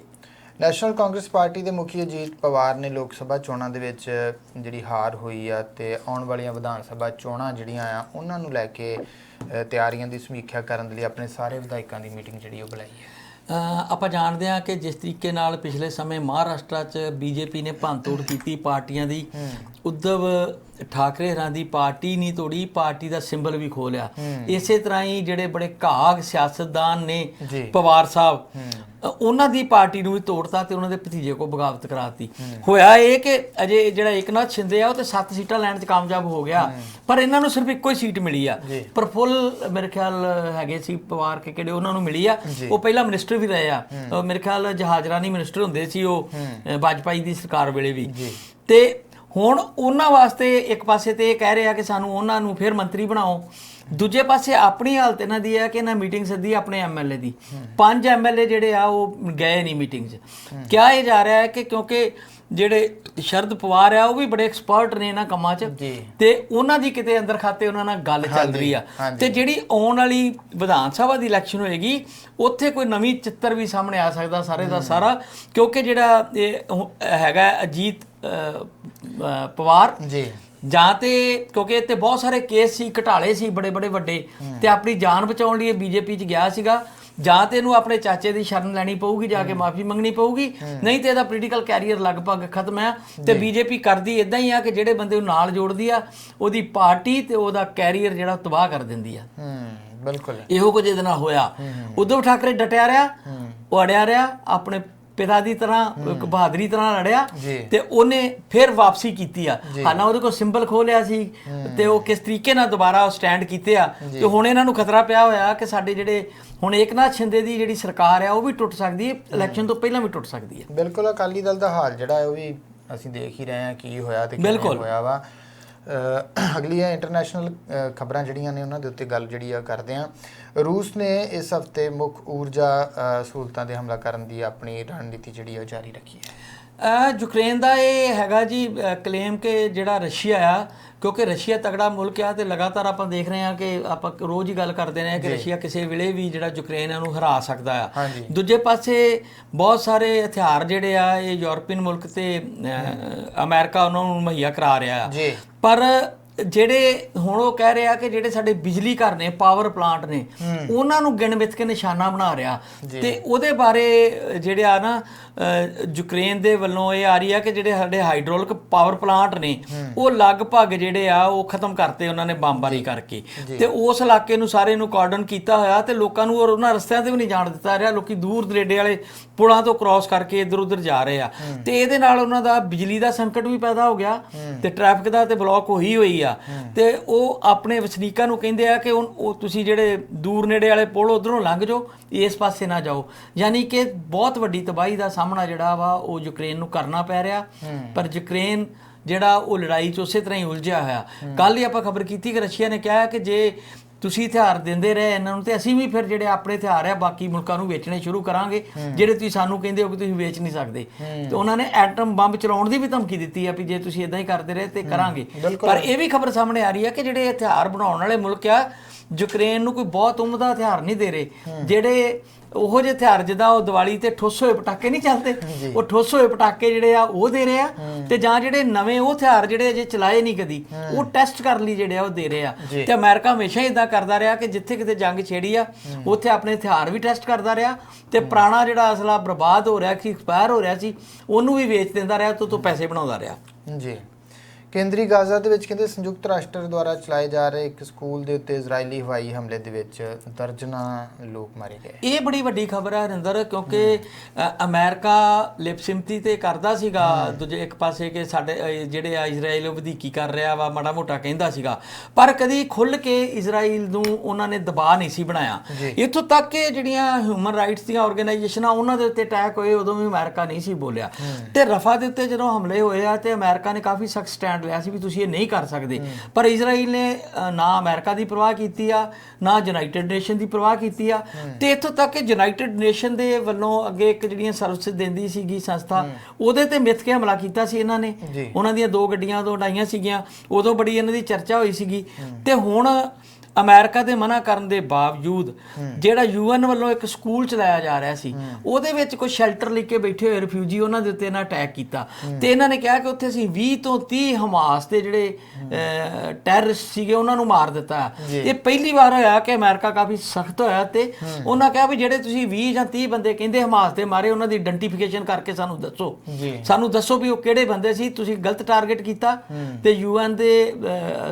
ਨੈਸ਼ਨਲ ਕਾਂਗਰਸ ਪਾਰਟੀ ਦੇ ਮੁਖੀ ਅਜੀਤ ਪਵਾਰ ਨੇ ਲੋਕ ਸਭਾ ਚੋਣਾਂ ਦੇ ਵਿੱਚ ਜਿਹੜੀ ਹਾਰ ਹੋਈ ਆ ਤੇ ਆਉਣ ਵਾਲੀਆਂ ਵਿਧਾਨ ਸਭਾ ਚੋਣਾਂ ਜਿਹੜੀਆਂ ਆ ਉਹਨਾਂ ਨੂੰ ਲੈ ਕੇ ਤਿਆਰੀਆਂ ਦੀ ਸਮੀਖਿਆ ਕਰਨ ਦੇ ਲਈ ਆਪਣੇ ਸਾਰੇ ਵਿਧਾਇਕਾਂ ਦੀ ਮੀਟਿੰਗ ਜਿਹੜੀ ਉਹ ਬੁਲਾਈ ਹੈ। ਆਪਾਂ ਜਾਣਦੇ ਹਾਂ ਕਿ ਜਿਸ ਤਰੀਕੇ ਨਾਲ ਪਿਛਲੇ ਸਮੇਂ ਮਹਾਰਾਸ਼ਟਰ 'ਚ ਬੀਜੇਪੀ ਨੇ ਭੰਨਤੋੜ ਕੀਤੀ ਪਾਰਟੀਆਂ ਦੀ ਉद्धਵ ਠਾਕਰੇ ਹਰਾਂ ਦੀ ਪਾਰਟੀ ਨਹੀਂ ਤੋੜੀ ਪਾਰਟੀ ਦਾ ਸਿੰਬਲ ਵੀ ਖੋਲਿਆ ਇਸੇ ਤਰ੍ਹਾਂ ਹੀ ਜਿਹੜੇ ਬੜੇ ਘਾਗ ਸਿਆਸਤਦਾਨ ਨੇ। ਪਵਾਰ ਸਾਹਿਬ ਉਹਨਾਂ ਦੀ ਪਾਰਟੀ ਨੂੰ ਵੀ ਤੋੜਤਾ ਤੇ ਉਹਨਾਂ ਦੇ ਭਤੀਜੇ ਕੋ ਬਗਾਵਤ ਕਰਾਤੀ। ਹੋਇਆ ਇਹ ਕਿ ਅਜੇ ਜਿਹੜਾ ਏਕਨਾਥ ਸ਼ਿੰਦੇ ਆ ਉਹ ਤੇ 7 ਸੀਟਾਂ ਲੈਣ 'ਚ ਕਾਮਯਾਬ ਹੋ ਗਿਆ। ਪਰ ਇਹਨਾਂ ਨੂੰ ਸਿਰਫ ਇੱਕੋ ਹੀ ਸੀਟ ਮਿਲੀ ਆ। ਪਰ ਫੁੱਲ ਮੇਰੇ ਖਿਆਲ ਹੈਗੇ ਸੀ ਪਵਾਰ ਕੇ ਕਿਹੜੇ ਉਹਨਾਂ ਨੂੰ ਮਿਲੀ ਆ। ਉਹ ਪਹਿਲਾਂ ਮਿਨਿਸਟਰ ਵੀ ਰਹੇ ਆ। ਮੇਰੇ ਖਿਆਲ ਜਹਾਜ਼ਰਾਨੀ ਮਿਨਿਸਟਰ ਹੁੰਦੇ ਸੀ ਉਹ ਵਾਜਪਾਈ ਦੀ ਸਰਕਾਰ ਵੇਲੇ ਵੀ। ਤੇ ਹੁਣ ਉਹਨਾਂ ਵਾਸਤੇ ਇੱਕ ਪਾਸੇ ਤੇ ਇਹ ਕਹਿ ਰਹੇ ਕਿ ਸਾਨੂੰ ਉਹਨਾਂ ਨੂੰ ਫਿਰ ਮੰਤਰੀ ਬਣਾਓ। ਦੂਜੇ ਪਾਸੇ ਆਪਣੀ ਹਾਲਤ ਇਹਨਾਂ ਦੀ ਹੈ ਕਿ ਇਹਨਾਂ ਮੀਟਿੰਗ ਸੱਦੀ ਆਪਣੇ ਐਮਐਲਏ ਦੀ। ਪੰਜ ਐਮਐਲਏ ਜਿਹੜੇ ਆ ਉਹ ਗਏ ਨਹੀਂ ਮੀਟਿੰਗ 'ਚ। ਕਿਹਾ ਇਹ ਜਾ ਰਿਹਾ ਹੈ ਕਿ ਕਿਉਂਕਿ ਜਿਹੜੇ ਸ਼ਰਦ ਪਵਾਰ ਆ ਉਹ ਵੀ ਬੜੇ ਐਕਸਪਰਟ ਨੇ ਇਹਨਾਂ ਕੰਮਾਂ 'ਚ। ਤੇ ਉਹਨਾਂ ਦੀ ਕਿਤੇ ਅੰਦਰ ਖਾਤੇ ਉਹਨਾਂ ਨਾਲ ਗੱਲ ਚੱਲ ਰਹੀ ਆ। ਤੇ ਜਿਹੜੀ ਆਉਣ ਵਾਲੀ ਵਿਧਾਨ ਸਭਾ ਦੀ ਇਲੈਕਸ਼ਨ ਹੋਏਗੀ ਉੱਥੇ ਕੋਈ ਨਵੀਂ ਚਿੱਤਰ ਵੀ ਸਾਹਮਣੇ ਆ ਸਕਦਾ ਸਾਰੇ ਦਾ ਸਾਰਾ ਕਿਉਂਕਿ ਜਿਹੜਾ ਇਹ ਹੈਗਾ ਅਜੀਤ ਪਵਾਰ। ਜੀ। ਜਾਂ ਤੇ ਕਿਉਂਕਿ ਇੱਥੇ ਬਹੁਤ ਸਾਰੇ ਕੇਸ ਸੀ ਘਟਾਲੇ ਸੀ ਬੜੇ ਬੜੇ ਵੱਡੇ ਤੇ ਆਪਣੀ ਜਾਨ ਬਚਾਉਣ ਲਈ ਬੀਜੇਪੀ 'ਚ ਗਿਆ ਸੀਗਾ। ਜਾਂ ਤੇ ਇਹਨੂੰ ਆਪਣੇ ਚਾਚੇ ਦੀ ਸ਼ਰਨ ਲੈਣੀ ਪਊਗੀ ਜਾ ਕੇ ਮਾਫੀ ਮੰਗਣੀ ਪਊਗੀ ਨਹੀਂ ਤੇ ਇਹਦਾ ਪੋਲੀਟੀਕਲ ਕੈਰੀਅਰ ਲਗਭਗ ਖਤਮ ਹੈ ਤੇ ਬੀਜੇਪੀ ਕਰਦੀ ਇਦਾਂ ਹੀ ਆ ਕਿ ਜਿਹੜੇ ਬੰਦੇ ਨੂੰ ਨਾਲ ਜੋੜਦੀ ਆ ਉਹਦੀ ਪਾਰਟੀ ਤੇ ਉਹਦਾ ਕੈਰੀਅਰ ਜਿਹੜਾ ਤਬਾਹ ਕਰ ਦਿੰਦੀ ਆ। ਬਿਲਕੁਲ। ਇਹੋ ਕੁਝ ਇਹਦੇ ਨਾਲ ਹੋਇਆ। ਉद्धਵ ਠਾਕਰੇ ਡਟਿਆ ਰਿਹਾ ਉਹ ਅੜਿਆ ਰਿਹਾ ਆਪਣੇ ਪਿਤਾ ਦੀ ਤਰ੍ਹਾਂ ਇੱਕ ਬਹਾਦਰੀ ਤਰ੍ਹਾਂ ਲੜਿਆ। ਤੇ ਉਹਨੇ ਫਿਰ ਵਾਪਸੀ ਕੀਤੀ ਆ। ਹਾਲਾਂ ਉਹਦੇ ਕੋਲ ਸਿੰਬਲ ਖੋਲਿਆ ਸੀ ਤੇ ਉਹ ਕਿਸ ਤਰੀਕੇ ਨਾਲ ਦੁਬਾਰਾ ਸਟੈਂਡ ਕੀਤੇ ਆ। ਤੇ ਹੁਣ ਇਹਨਾਂ ਨੂੰ ਖਤਰਾ ਪਿਆ ਹੋਇਆ ਕਿ ਸਾਡੇ ਜਿਹੜੇ ਹੁਣ ਏਕਨਾਥ ਸ਼ਿੰਦੇ ਦੀ ਜਿਹੜੀ ਸਰਕਾਰ ਆ ਉਹ ਵੀ ਟੁੱਟ ਸਕਦੀ ਹੈ ਇਲੈਕਸ਼ਨ ਤੋਂ ਪਹਿਲਾਂ ਵੀ ਟੁੱਟ ਸਕਦੀ ਹੈ। ਬਿਲਕੁਲ ਅਕਾਲੀ ਦਲ ਦਾ ਹਾਲ ਜਿਹੜਾ ਹੈ ਉਹ ਵੀ ਅਸੀਂ ਦੇਖ ਹੀ ਰਹੇ ਹਾਂ ਕੀ ਹੋਇਆ ਤੇ ਬਿਲਕੁਲ। ਹੋਇਆ ਵਾ। ਅਹ ਅਗਲੀਆਂ ਇੰਟਰਨੈਸ਼ਨਲ ਖਬਰਾਂ ਜਿਹੜੀਆਂ ਨੇ ਉਹਨਾਂ ਦੇ ਉੱਤੇ ਗੱਲ ਜਿਹੜੀ ਆ ਕਰਦੇ ਹਾਂ। ਰੂਸ ਨੇ ਇਸ ਹਫ਼ਤੇ ਮੁੱਖ ਊਰਜਾ ਸਹੂਲਤਾਂ ਦੇ ਹਮਲਾ ਕਰਨ ਦੀ ਆਪਣੀ ਰਣਨੀਤੀ ਜਿਹੜੀ ਆ ਉਹ ਜਾਰੀ ਰੱਖੀ ਹੈ। ਯੂਕਰੇਨ ਦਾ ਇਹ ਹੈਗਾ ਜੀ ਕਲੇਮ ਕਿ ਜਿਹੜਾ ਰਸ਼ੀਆ ਆ ਕਿਉਂਕਿ ਰਸ਼ੀਆ ਤਗੜਾ ਮੁਲਕ ਆ ਤੇ ਲਗਾਤਾਰ ਆਪਾਂ ਦੇਖ ਰਹੇ ਹਾਂ ਕਿ ਆਪਾਂ ਰੋਜ਼ ਹੀ ਗੱਲ ਕਰਦੇ ਰਹੇ ਕਿ ਰਸ਼ੀਆ ਕਿਸੇ ਵੇਲੇ ਵੀ ਜਿਹੜਾ ਯੂਕਰੇਨ ਹੈ ਉਹਨੂੰ ਹਰਾ ਸਕਦਾ ਆ। ਦੂਜੇ ਪਾਸੇ ਬਹੁਤ ਸਾਰੇ ਹਥਿਆਰ ਜਿਹੜੇ ਆ ਇਹ ਯੂਰਪੀਅਨ ਮੁਲਕ ਤੇ ਅਮਰੀਕਾ ਉਹਨਾਂ ਨੂੰ ਮੁਹੱਈਆ ਕਰਾ ਰਿਹਾ ਆ। ਪਰ ਜਿਹੜੇ ਹੁਣ ਉਹ ਕਹਿ ਰਿਹਾ ਕਿ ਜਿਹੜੇ ਸਾਡੇ ਬਿਜਲੀ ਘਰ ਨੇ ਪਾਵਰ ਪਲਾਂਟ ਨੇ ਉਹਨਾਂ ਨੂੰ ਗਿਣ ਮਿੱਥ ਕੇ ਨਿਸ਼ਾਨਾ ਬਣਾ ਰਿਹਾ। ਤੇ ਉਹਦੇ ਬਾਰੇ ਜਿਹੜੇ ਆ ਨਾ ਯੂਕਰੇਨ ਦੇ ਵੱਲੋਂ ਇਹ ਆ ਰਹੀ ਆ ਕਿ ਜਿਹੜੇ ਸਾਡੇ ਹਾਈਡ੍ਰੋਲਿਕ ਪਾਵਰ ਪਲਾਂਟ ਨੇ ਉਹ ਲਗਭਗ ਜਿਹੜੇ ਆ ਉਹ ਖਤਮ ਕਰਤੇ ਉਹਨਾਂ ਨੇ ਬੰਬਾਰੀ ਕਰਕੇ। ਤੇ ਉਸ ਇਲਾਕੇ ਨੂੰ ਸਾਰੇ ਨੂੰ ਕਾਰਡਨ ਕੀਤਾ ਹੋਇਆ ਤੇ ਲੋਕਾਂ ਨੂੰ ਔਰ ਉਹਨਾਂ ਰਸਤਿਆਂ ਤੇ ਵੀ ਨਹੀਂ ਜਾਣ ਦਿੱਤਾ ਰਿਹਾ। ਲੋਕੀ ਦੂਰ ਦਰੇਡੇ ਵਾਲੇ ਪੁਲਾਂ ਤੋਂ ਕ੍ਰਾਸ ਕਰਕੇ ਇੱਧਰ ਉੱਧਰ ਜਾ ਰਹੇ ਆ। ਤੇ ਇਹਦੇ ਨਾਲ ਉਹਨਾਂ ਦਾ ਬਿਜਲੀ ਦਾ ਸੰਕਟ ਵੀ ਪੈਦਾ ਹੋ ਗਿਆ ਤੇ ਟ੍ਰੈਫਿਕ ਦਾ ਤੇ ਬਲੌਕ ਹੋਈ ਹੋਈ ਆ। ਤੇ ਉਹ ਆਪਣੇ ਵਸਨੀਕਾਂ ਨੂੰ ਕਹਿੰਦੇ ਆ ਕਿ ਉਹ ਤੁਸੀਂ ਜਿਹੜੇ ਦੂਰ ਨੇੜੇ ਵਾਲੇ ਪੁਲ ਉਧਰੋਂ ਲੰਘ ਜਾਓ ਇਸ ਪਾਸੇ ਨਾ ਜਾਓ। ਯਾਨੀ ਕਿ ਬਹੁਤ ਵੱਡੀ ਤਬਾਹੀ ਦਾ ਸਾਹਮਣਾ ਜਿਹੜਾ ਵਾ ਉਹ ਯੂਕਰੇਨ ਨੂੰ ਕਰਨਾ ਪੈ ਰਿਹਾ। ਪਰ ਯੂਕਰੇਨ ਜਿਹੜਾ ਉਹ ਲੜਾਈ 'ਚ ਉਸੇ ਤਰ੍ਹਾਂ ਹੀ ਉਲਝਿਆ ਹੋਇਆ। ਕੱਲ ਹੀ ਆਪਾਂ ਖਬਰ ਕੀਤੀ ਕਿ ਰਸ਼ੀਆ ਨੇ ਕਿਹਾ ਕਿ ਜੇ ਤੁਸੀਂ ਹਥਿਆਰ ਦਿੰਦੇ ਰਹੇ ਇਹਨਾਂ ਨੂੰ ਤੇ ਅਸੀਂ ਵੀ ਫਿਰ ਜਿਹੜੇ ਆਪਣੇ ਹਥਿਆਰ ਆ ਬਾਕੀ ਮੁਲਕਾਂ ਨੂੰ ਵੇਚਣੇ ਸ਼ੁਰੂ ਕਰਾਂਗੇ ਜਿਹੜੇ ਤੁਸੀਂ ਸਾਨੂੰ ਕਹਿੰਦੇ ਹੋ ਕਿ ਤੁਸੀਂ ਵੇਚ ਨਹੀਂ ਸਕਦੇ। ਤੇ ਉਹਨਾਂ ਨੇ ਐਟਮ ਬੰਬ ਚਲਾਉਣ ਦੀ ਵੀ ਧਮਕੀ ਦਿੱਤੀ ਆ ਵੀ ਜੇ ਤੁਸੀਂ ਇਦਾਂ ਹੀ ਕਰਦੇ ਰਹੇ ਤੇ ਕਰਾਂਗੇ। ਪਰ ਇਹ ਵੀ ਖਬਰ ਸਾਹਮਣੇ ਆ ਰਹੀ ਹੈ ਕਿ ਜਿਹੜੇ ਹਥਿਆਰ ਬਣਾਉਣ ਵਾਲੇ ਮੁਲਕ ਆ ਯੂਕਰੇਨ ਨੂੰ ਕੋਈ ਬਹੁਤ ਉਮਦਾ ਹਥਿਆਰ ਨਹੀਂ ਦੇ ਰਹੇ। ਜਿਹੜੇ ਉਹੋ ਜਿਹੇ ਹਥਿਆਰ ਜਿੱਦਾਂ ਉਹ ਦੀਵਾਲੀ ਤੇ ਠੁੱਸ ਹੋਏ ਪਟਾਕੇ ਨਹੀਂ ਚੱਲਦੇ ਉਹ ਠੁੱਸ ਹੋਏ ਪਟਾਕੇ ਜਿਹੜੇ ਆ ਉਹ ਦੇ ਰਹੇ ਆ ਤੇ ਜਾਂ ਜਿਹੜੇ ਨਵੇਂ ਉਹ ਹਥਿਆਰ ਜਿਹੜੇ ਅਜੇ ਚਲਾਏ ਨਹੀਂ ਕਦੀ ਉਹ ਟੈਸਟ ਕਰਨ ਲਈ ਜਿਹੜੇ ਆ ਉਹ ਦੇ ਰਹੇ ਆ। ਤੇ ਅਮਰੀਕਾ ਹਮੇਸ਼ਾ ਇਦਾਂ ਕਰਦਾ ਰਿਹਾ ਕਿ ਜਿੱਥੇ ਕਿਤੇ ਜੰਗ ਛੇੜੀ ਆ ਉੱਥੇ ਆਪਣੇ ਹਥਿਆਰ ਵੀ ਟੈਸਟ ਕਰਦਾ ਰਿਹਾ ਤੇ ਪੁਰਾਣਾ ਜਿਹੜਾ ਅਸਲਾ ਬਰਬਾਦ ਹੋ ਰਿਹਾ ਕਿ ਐਕਸਪਾਇਰ ਹੋ ਰਿਹਾ ਸੀ ਉਹਨੂੰ ਵੀ ਵੇਚ ਦਿੰਦਾ ਰਿਹਾ ਤੇ ਤੋਂ ਪੈਸੇ ਬਣਾਉਂਦਾ ਰਿਹਾ। ਜੀ। ਕੇਂਦਰੀ ਗਾਜ਼ਾ ਦੇ ਵਿੱਚ ਕਹਿੰਦੇ ਸੰਯੁਕਤ ਰਾਸ਼ਟਰ ਦੁਆਰਾ ਚਲਾਏ ਜਾ ਰਹੇ ਇੱਕ ਸਕੂਲ ਦੇ ਉੱਤੇ ਇਜ਼ਰਾਈਲੀ ਹਵਾਈ ਹਮਲੇ ਦੇ ਵਿੱਚ ਦਰਜਨਾਂ ਲੋਕ ਮਾਰੇ ਗਏ। ਇਹ ਬੜੀ ਵੱਡੀ ਖਬਰ ਹੈ ਹਰਿੰਦਰ ਕਿਉਂਕਿ ਅਮਰੀਕਾ ਲਿਪਸਿਮਤੀ ਤੇ ਕਰਦਾ ਸੀਗਾ। ਦੂਜੇ ਇੱਕ ਪਾਸੇ ਕਿ ਸਾਡੇ ਜਿਹੜੇ ਆ ਇਜ਼ਰਾਈਲ ਉਹ ਵਧੀਕੀ ਕਰ ਰਿਹਾ ਵਾ ਮਾੜਾ ਮੋਟਾ ਕਹਿੰਦਾ ਸੀਗਾ। ਪਰ ਕਦੀ ਖੁੱਲ ਕੇ ਇਜ਼ਰਾਈਲ ਨੂੰ ਉਹਨਾਂ ਨੇ ਦਬਾਅ ਨਹੀਂ ਸੀ ਬਣਾਇਆ। ਇੱਥੋਂ ਤੱਕ ਕਿ ਜਿਹੜੀਆਂ ਹਿਊਮਨ ਰਾਈਟਸ ਦੀਆਂ ਆਰਗੇਨਾਈਜੇਸ਼ਨਾਂ ਉਹਨਾਂ ਦੇ ਉੱਤੇ ਅਟੈਕ ਹੋਏ ਉਦੋਂ ਵੀ ਅਮਰੀਕਾ ਨਹੀਂ ਸੀ ਬੋਲਿਆ। ਤੇ ਰਫਾ ਦੇ ਉੱਤੇ ਜਦੋਂ ਹਮਲੇ ਹੋਏ ਆ ਤੇ ਅਮਰੀਕਾ ਨੇ ਕਾਫੀ ਸਖਤ ਸਟੈਂਡ ਲਿਆ ਸੀ ਵੀ ਤੁਸੀਂ ਇਹ ਨਹੀਂ ਕਰ ਸਕਦੇ। ਪਰ ਇਜ਼ਰਾਈਲ ਨੇ ਅ, ਨਾ ਅਮਰੀਕਾ ਦੀ ਪਰਵਾਹ ਕੀਤੀ ਆ ਨਾ ਯੂਨਾਈਟਿਡ ਨੇਸ਼ਨ ਦੀ ਪਰਵਾਹ ਕੀਤੀ ਆ। ਤੇ ਇੱਥੋਂ ਤੱਕ ਕਿ ਯੂਨਾਈਟਿਡ ਨੇਸ਼ਨ ਦੇ ਵੱਲੋਂ ਅੱਗੇ ਇੱਕ ਜਿਹੜੀਆਂ ਸਰਵਿਸ ਦਿੰਦੀ ਸੀਗੀ ਸੰਸਥਾ ਉਹਦੇ ਤੇ ਮਿੱਥ ਕੇ ਹਮਲਾ ਕੀਤਾ ਸੀ ਇਹਨਾਂ ਨੇ। ਉਹਨਾਂ ਦੀਆਂ ਦੋ ਗੱਡੀਆਂ ਤੋਂ ਉਡਾਈਆਂ ਸੀਗੀਆਂ ਉਦੋਂ ਬੜੀ ਇਹਨਾਂ ਦੀ ਚਰਚਾ ਹੋਈ ਸੀਗੀ। ਤੇ ਹੁਣ ਅਮਰੀਕਾ ਦੇ ਮਨਾ ਕਰਨ ਦੇ ਬਾਵਜੂਦ ਜਿਹੜਾ ਯੂਐਨ ਵੱਲੋਂ ਇੱਕ ਸਕੂਲ ਚਲਾਇਆ ਜਾ ਰਿਹਾ ਸੀ ਉਹਦੇ ਵਿੱਚ ਕੋਈ ਸ਼ੈਲਟਰ ਲੈ ਕੇ ਬੈਠੇ ਹੋਏ ਰਿਫਿਊਜੀ ਉਹਨਾਂ ਦੇ ਉੱਤੇ ਇਹਨਾਂ ਅਟੈਕ ਕੀਤਾ। ਤੇ ਇਹਨਾਂ ਨੇ ਕਿਹਾ ਕਿ ਉੱਥੇ ਅਸੀਂ 20 ਤੋਂ 30 ਹਮਾਸ ਦੇ ਜਿਹੜੇ ਟੈਰਰਿਸਟ ਸੀਗੇ ਉਹਨਾਂ ਨੂੰ ਮਾਰ ਦਿੱਤਾ। ਇਹ ਪਹਿਲੀ ਵਾਰ ਹੋਇਆ ਕਿ ਅਮਰੀਕਾ ਕਾਫੀ ਸਖਤ ਹੋਇਆ ਤੇ ਉਹਨਾਂ ਕਿਹਾ ਵੀ ਜਿਹੜੇ ਤੁਸੀਂ 20 ਜਾਂ 30 ਬੰਦੇ ਕਹਿੰਦੇ ਹਮਾਸ ਦੇ ਮਾਰੇ ਉਹਨਾਂ ਦੀ ਆਇਡੈਂਟੀਫਿਕੇਸ਼ਨ ਕਰਕੇ ਸਾਨੂੰ ਦੱਸੋ। ਸਾਨੂੰ ਦੱਸੋ ਵੀ ਉਹ ਕਿਹੜੇ ਬੰਦੇ ਸੀ ਤੁਸੀਂ ਗਲਤ ਟਾਰਗੇਟ ਕੀਤਾ ਤੇ ਯੂਐਨ ਦੇ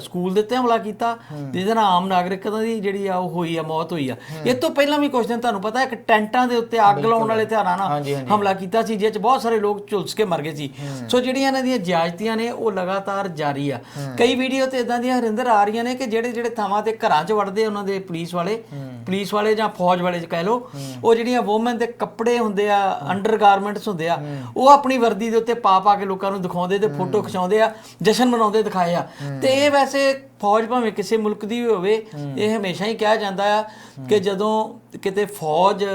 ਸਕੂਲ ਦੇ ਉੱਤੇ ਹਮਲਾ ਕੀਤਾ। ਜਿਹਦੇ ਨਾਲ ਆਮ ਨਾਗਰਿਕਾਂ ਦੀ ਜਿਹੜੀ ਆ ਉਹ ਹੋਈ ਆ ਮੌਤ ਹੋਈ ਆ। ਇਹ ਤੋਂ ਪਹਿਲਾਂ ਵੀ ਕੁਝ ਦਿਨ ਤੁਹਾਨੂੰ ਪਤਾ ਇੱਕ ਟੈਂਟਾਂ ਦੇ ਉੱਤੇ ਅੱਗ ਲਾਉਣ ਵਾਲੇ ਹਥਿਆਰਾਂ ਨਾਲ। ਹਮਲਾ ਕੀਤਾ ਸੀ ਜਿਸ 'ਚ ਬਹੁਤ ਸਾਰੇ ਲੋਕ ਝੁਲਸ ਕੇ ਮਰ ਗਏ ਸੀ। ਸੋ ਜਿਹੜੀਆਂ ਇਹਨਾਂ ਦੀਆਂ ਜਿਆਜਤੀਆਂ ਨੇ ਉਹ ਲਗਾਤਾਰ ਜਾਰੀ ਆ। ਕਈ ਵੀਡੀਓ ਤੇ ਇਦਾਂ ਦੀਆਂ ਹਰਿੰਦਰ ਆ ਰਹੀਆਂ ਨੇ ਕਿ ਜਿਹੜੇ ਜਿਹੜੇ ਥਾਵਾਂ ਤੇ ਘਰਾਂ 'ਚ ਵੜਦੇ ਉਹਨਾਂ ਦੇ ਪੁਲਿਸ ਵਾਲੇ ਪੁਲਿਸ ਵਾਲੇ ਜਾਂ ਫੌਜ ਵਾਲੇ ਕਹਿ ਲਓ ਉਹ ਜਿਹੜੀਆਂ ਔਮਨ ਦੇ ਕੱਪੜੇ ਹੁੰਦੇ ਆ ਅੰਡਰ ਗਾਰਮੈਂਟਸ ਹੁੰਦੇ ਆ ਉਹ ਆਪਣੀ ਵਰਦੀ ਦੇ ਉੱਤੇ ਪਾ ਪਾ ਕੇ ਲੋਕਾਂ ਨੂੰ ਦਿਖਾਉਂਦੇ ਤੇ ਫੋਟੋ ਖਿਚਾਉਂਦੇ ਆ ਜਸ਼ਨ ਮਨਾਉਂਦੇ ਦਿਖਾਏ ਆ। ਤੇ ਇਹ ਵੈਸੇ ਫੌਜ ਭਾਵੇਂ ਕਿਸੇ ਮੁਲਕ ਦੀ ਵੀ ਹੋਵੇ, ਇਹ ਹਮੇਸ਼ਾ ਹੀ ਕਿਹਾ ਜਾਂਦਾ ਆ ਕਿ ਜਦੋਂ ਕਿਤੇ ਫੌਜ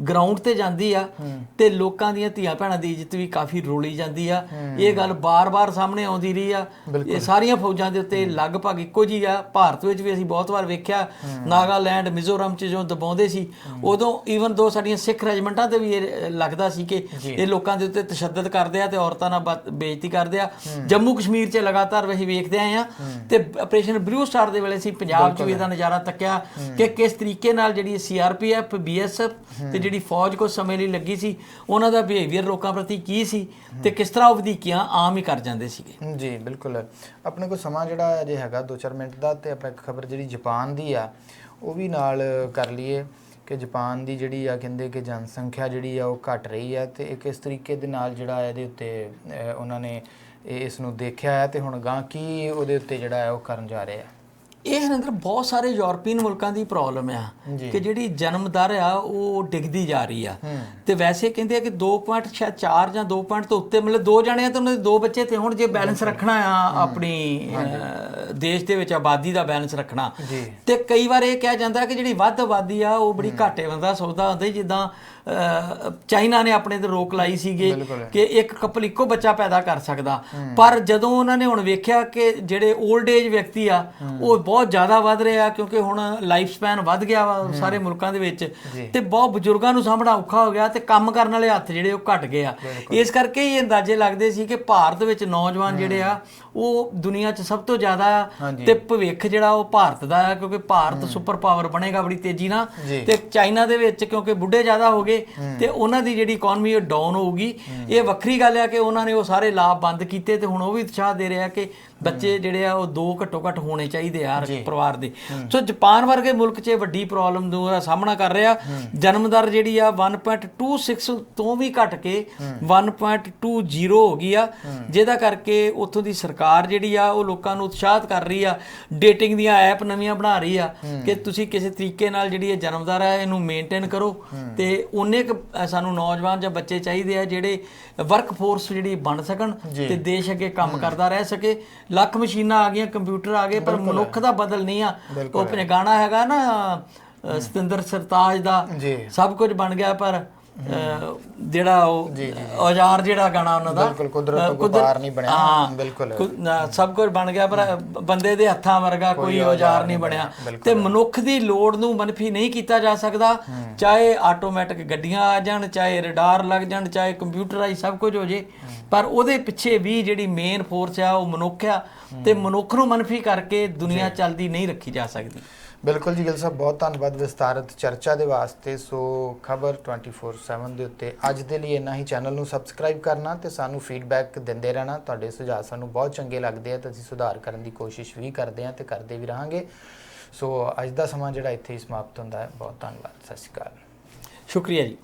ਗਰਾਊਂਡ ਤੇ ਜਾਂਦੀ ਆ ਤੇ ਲੋਕਾਂ ਦੀਆਂ ਧੀਆਂ ਭੈਣਾਂ ਦੀ ਇੱਜ਼ਤ ਵੀ ਕਾਫੀ ਰੋਲੀ ਜਾਂਦੀ ਆ। ਇਹ ਗੱਲ ਬਾਰ-ਬਾਰ ਸਾਹਮਣੇ ਆਉਂਦੀ ਰਹੀ ਆ। ਇਹ ਸਾਰੀਆਂ ਫੌਜਾਂ ਦੇ ਉੱਤੇ ਲਗਭਗ ਇੱਕੋ ਜੀ ਆ। ਭਾਰਤ ਵਿੱਚ ਵੀ ਅਸੀਂ ਬਹੁਤ ਵਾਰ ਵੇਖਿਆ। ਨਾਗਾਲੈਂਡ ਮਿਜ਼ੋਰਮ ਚ ਜਦੋਂ ਦਬਾਉਂਦੇ ਸੀ ਉਦੋਂ ਈਵਨ ਦੋ ਸਾਡੀਆਂ ਸਿੱਖ ਰੈਜੀਮੈਂਟਾਂ ਤੇ ਵੀ ਇਹ ਲੱਗਦਾ ਸੀ ਕਿ ਇਹ ਲੋਕਾਂ ਦੇ ਉੱਤੇ ਤਸ਼ੱਦਦ ਕਰਦੇ ਆ ਤੇ ਔਰਤਾਂ ਨਾਲ ਬੇਇੱਜ਼ਤੀ ਕਰਦੇ ਆ। ਜੰਮੂ ਕਸ਼ਮੀਰ 'ਚ ਲਗਾਤਾਰ ਅਸੀਂ ਵੇਖਦੇ ਆਏ ਆ। ਤੇ ਆਪਰੇਸ਼ਨ ਬਲੂ ਸਟਾਰ ਦੇ ਵੇਲੇ ਅਸੀਂ ਪੰਜਾਬ 'ਚ ਵੀ ਇਹਦਾ ਨਜ਼ਾਰਾ ਤੱਕਿਆ ਕਿ ਕਿਸ ਤਰੀਕੇ ਨਾਲ ਜਿਹੜੀ ਸੀਆਰਪੀਐਫ ਬੀਐਸਐਫ ਤੇ ਜਿਹੜੀ ਫੌਜ ਕੋ ਸਮੇਂ ਲਈ ਲੱਗੀ ਸੀ, ਉਹਨਾਂ ਦਾ ਬਿਹੇਵੀਅਰ ਲੋਕਾਂ ਪ੍ਰਤੀ ਕੀ ਸੀ ਤੇ ਕਿਸ ਤਰ੍ਹਾਂ ਉਹ ਵਧੀਕੀਆਂ ਆਮ ਹੀ ਕਰ ਜਾਂਦੇ ਸੀਗੇ? ਜੀ, ਬਿਲਕੁਲ। ਆਪਣੇ ਕੋਲ ਸਮਾਂ ਜਿਹੜਾ ਅਜੇ ਹੈਗਾ 2-4 ਮਿੰਟ ਦਾ ਤੇ ਆਪਾਂ ਇੱਕ ਖਬਰ ਜਿਹੜੀ ਜਾਪਾਨ ਦੀ ਆ, ਉਹ ਵੀ ਨਾਲ ਕਰ ਲਈਏ ਕਿ ਜਾਪਾਨ ਦੀ ਜਿਹੜੀ ਆ ਕਹਿੰਦੇ ਕਿ ਜਨਸੰਖਿਆ ਜਿਹੜੀ ਆ, ਉਹ ਘਟ ਰਹੀ ਆ ਤੇ ਇੱਕ ਇਸ ਤਰੀਕੇ ਦੇ ਨਾਲ ਜਿਹੜਾ ਇਹਦੇ ਉੱਤੇ ਉਹਨਾਂ ਨੇ ਇਹ- ਇਸ ਨੂੰ ਦੇਖਿਆ ਹੈ ਤੇ ਹੁਣ ਗਾਂ ਕੀ ਉਹਦੇ ਉੱਤੇ ਜਿਹੜਾ ਹੈ ਉਹ ਕਰਨ ਜਾ ਰਹੇ ਆ। ਇਹ ਹਰਿੰਦਰ ਬਹੁਤ ਸਾਰੇ ਯੂਰਪੀਅਨ ਮੁਲਕਾਂ ਦੀ ਪ੍ਰੋਬਲਮ ਆ। ਕਿ ਜਿਹੜੀ ਜਨਮ ਦਰ ਆ ਉਹ ਡਿੱਗਦੀ ਜਾ ਰਹੀ ਆ। ਤੇ ਵੈਸੇ ਕਹਿੰਦੇ ਆ ਕਿ 2.4 ਜਾਂ 2 ਪੁਆਇੰਟ ਤੋਂ ਉੱਤੇ ਮਤਲਬ ਦੋ ਜਣੇ ਆ ਤਾਂ ਉਹਨਾਂ ਦੇ ਦੋ ਬੱਚੇ ਤੇ ਹੁਣ ਜੇ ਬੈਲੈਂਸ ਰੱਖਣਾ ਆ ਆਪਣੀ ਦੇਸ਼ ਦੇ ਵਿੱਚ ਆਬਾਦੀ ਦਾ ਬੈਲੈਂਸ ਰੱਖਣਾ। ਤੇ ਕਈ ਵਾਰ ਇਹ ਕਿਹਾ ਜਾਂਦਾ ਕਿ ਜਿਹੜੀ ਵੱਧ ਆਬਾਦੀ ਆ ਉਹ ਬੜੀ ਘਾਟੇ ਬੰਦਾ ਸੌਦਾ ਹੁੰਦਾ ਜਿੱਦਾਂ ਚਾਈਨਾ ਨੇ ਆਪਣੇ ਤੇ ਰੋਕ ਲਾਈ ਸੀਗੇ। ਕਿ ਇੱਕ ਕਪਲ ਇੱਕੋ ਬੱਚਾ ਪੈਦਾ ਕਰ ਸਕਦਾ। ਪਰ ਜਦੋਂ ਉਹਨਾਂ ਨੇ ਹੁਣ ਵੇਖਿਆ ਕਿ ਜਿਹੜੇ 올ਡ ਏਜ ਵਿਅਕਤੀ ਆ ਉਹ ਬਹੁਤ ਜ਼ਿਆਦਾ ਵੱਧ ਰਹੇ ਕਿਉਂਕਿ ਹੁਣ ਲਾਈਫ ਸਪੈਨ ਵੱਧ ਗਿਆ ਵਾ ਸਾਰੇ ਮੁਲਕਾਂ ਦੇ ਵਿੱਚ ਤੇ ਬਹੁਤ ਬਜ਼ੁਰਗਾਂ ਨੂੰ ਸਾਂਭਣਾ ਔਖਾ ਹੋ ਗਿਆ ਤੇ ਕੰਮ ਕਰਨ ਵਾਲੇ ਹੱਥ ਜਿਹੜੇ ਉਹ ਘਟ ਗਏ ਆ। ਇਸ ਕਰਕੇ ਹੀ ਅੰਦਾਜ਼ੇ ਲੱਗਦੇ ਸੀ ਕਿ ਭਾਰਤ ਵਿੱਚ ਨੌਜਵਾਨ ਜਿਹੜੇ ਆ ਉਹ ਦੁਨੀਆ 'ਚ ਸਭ ਤੋਂ ਜ਼ਿਆਦਾ। ਤੇ ਭਵਿੱਖ ਜਿਹੜਾ ਉਹ ਭਾਰਤ ਦਾ ਆ ਕਿਉਂਕਿ ਭਾਰਤ ਸੁਪਰ ਪਾਵਰ ਬਣੇਗਾ ਬੜੀ ਤੇਜ਼ੀ ਨਾਲ। ਤੇ ਚਾਈਨਾ ਦੇ ਵਿੱਚ ਕਿਉਂਕਿ ਬੁੱਢੇ ਜ਼ਿਆਦਾ ਹੋ ਗਏ ਤੇ ਉਹਨਾਂ ਦੀ ਜਿਹੜੀ ਇਕਨੋਮੀ ਉਹ ਡਾਊਨ ਹੋਊਗੀ। ਇਹ ਵੱਖਰੀ ਗੱਲ ਹੈ ਕਿ ਉਹਨਾਂ ਨੇ ਉਹ ਸਾਰੇ ਲਾਭ ਬੰਦ ਕੀਤੇ ਤੇ ਹੁਣ ਉਹ ਵੀ ਉਤਸ਼ਾਹ ਦੇ ਰਿਹਾ ਕਿ ਬੱਚੇ ਜਿਹੜੇ ਆ ਉਹ ਦੋ ਘੱਟੋ ਘੱਟ ਹੋਣੇ ਚਾਹੀਦੇ ਆ ਹਰ ਪਰਿਵਾਰ ਦੇ। ਸੋ ਜਾਪਾਨ ਵਰਗੇ ਮੁਲਕ 'ਚ ਵੱਡੀ ਪ੍ਰੋਬਲਮ ਦਾ ਸਾਹਮਣਾ ਕਰ ਰਿਹਾ। ਜਨਮ ਦਰ ਜਿਹੜੀ ਆ 1.26 ਤੋਂ ਵੀ ਘਟ ਕੇ 1.20 ਹੋ ਗਈ ਆ। ਜਿਹਦਾ ਕਰਕੇ ਉੱਥੋਂ ਦੀ ਸਰਕਾਰ ਜਿਹੜੀ ਆ ਉਹ ਲੋਕਾਂ ਨੂੰ ਉਤਸ਼ਾਹਿਤ ਕਰ ਰਹੀ ਆ ਡੇਟਿੰਗ ਦੀਆਂ ਐਪ ਨਵੀਆਂ ਬਣਾ ਰਹੀ ਆ ਕਿ ਤੁਸੀਂ ਕਿਸੇ ਤਰੀਕੇ ਨਾਲ ਜਿਹੜੀ ਇਹ ਜਨਮਦਰ ਹੈ ਇਹਨੂੰ ਮੇਨਟੇਨ ਕਰੋ। ਤੇ ਉਹਨੇ ਸਾਨੂੰ ਨੌਜਵਾਨ ਜਾਂ ਬੱਚੇ ਚਾਹੀਦੇ ਆ ਜਿਹੜੇ ਵਰਕ ਫੋਰਸ ਜਿਹੜੀ ਬਣ ਸਕਣ ਤੇ ਦੇਸ਼ ਅੱਗੇ ਕੰਮ ਕਰਦਾ ਰਹਿ ਸਕੇ। ਲੱਖ ਮਸ਼ੀਨਾਂ ਆ ਗਈਆਂ ਕੰਪਿਊਟਰ ਆ ਗਏ ਪਰ ਮਨੁੱਖ ਦਾ ਬਦਲ ਨਹੀਂ ਆ। ਉਹ ਆਪਣੇ ਗਾਣਾ ਹੈਗਾ ਨਾ ਸਤਿੰਦਰ ਸਰਤਾਜ ਦਾ ਸਭ ਕੁਝ ਬਣ ਗਿਆ ਪਰ ਜਿਹੜਾ ਉਹ ਔਜ਼ਾਰ ਜਿਹੜਾ ਗਾਣਾ ਉਹਨਾਂ ਦਾ ਬਿਲਕੁਲ, ਕੁਦਰਤ ਤੋਂ ਪਾਰ ਨਹੀਂ ਬਣਿਆ। ਹਾਂ, ਬਿਲਕੁਲ। ਸਭ ਕੁਝ ਬਣ ਗਿਆ ਪਰ ਬੰਦੇ ਦੇ ਹੱਥਾਂ ਵਰਗਾ ਕੋਈ ਔਜ਼ਾਰ ਨਹੀਂ ਬਣਿਆ। ਤੇ ਮਨੁੱਖ ਦੀ ਲੋੜ ਨੂੰ ਮਨਫੀ ਨਹੀਂ ਕੀਤਾ ਜਾ ਸਕਦਾ। ਚਾਹੇ ਆਟੋਮੈਟਿਕ ਗੱਡੀਆਂ ਆ ਜਾਣ ਚਾਹੇ ਰਡਾਰ ਲੱਗ ਜਾਣ ਚਾਹੇ ਕੰਪਿਊਟਰਾਈ ਸਭ ਕੁਝ ਹੋ ਜੇ। ਪਰ ਉਹਦੇ ਪਿੱਛੇ ਵੀ ਜਿਹੜੀ ਮੇਨ ਫੋਰਸ ਆ ਉਹ ਮਨੁੱਖ ਆ। ਤੇ ਮਨੁੱਖ ਨੂੰ ਮਨਫੀ ਕਰਕੇ ਦੁਨੀਆ ਚੱਲਦੀ ਨਹੀਂ ਰੱਖੀ ਜਾ ਸਕਦੀ। ਬਿਲਕੁਲ ਜੀ, ਗਿੱਲ ਸਾਹਿਬ, ਬਹੁਤ ਧੰਨਵਾਦ ਵਿਸਤਾਰਤ ਚਰਚਾ ਦੇ ਵਾਸਤੇ। ਸੋ ਖਬਰ 24/7 ਦੇ ਉੱਤੇ ਅੱਜ ਦੇ ਲਈ ਇੰਨਾ ਹੀ। ਚੈਨਲ ਨੂੰ ਸਬਸਕ੍ਰਾਈਬ ਕਰਨਾ ਤੇ ਸਾਨੂੰ ਫੀਡਬੈਕ ਦਿੰਦੇ ਰਹਿਣਾ। ਤੁਹਾਡੇ ਸੁਝਾਅ ਸਾਨੂੰ ਬਹੁਤ ਚੰਗੇ ਲੱਗਦੇ ਆ ਤੇ ਅਸੀਂ ਸੁਧਾਰ ਕਰਨ ਦੀ ਕੋਸ਼ਿਸ਼ ਵੀ ਕਰਦੇ ਆ ਤੇ ਕਰਦੇ ਵੀ ਰਹਾਂਗੇ। ਸੋ ਅੱਜ ਦਾ ਸਮਾਂ ਜਿਹੜਾ ਇੱਥੇ ਹੀ ਸਮਾਪਤ ਹੁੰਦਾ ਹੈ। ਬਹੁਤ ਧੰਨਵਾਦ। ਸਤਿ ਸ਼੍ਰੀ ਅਕਾਲ। ਸ਼ੁਕਰੀਆ ਜੀ।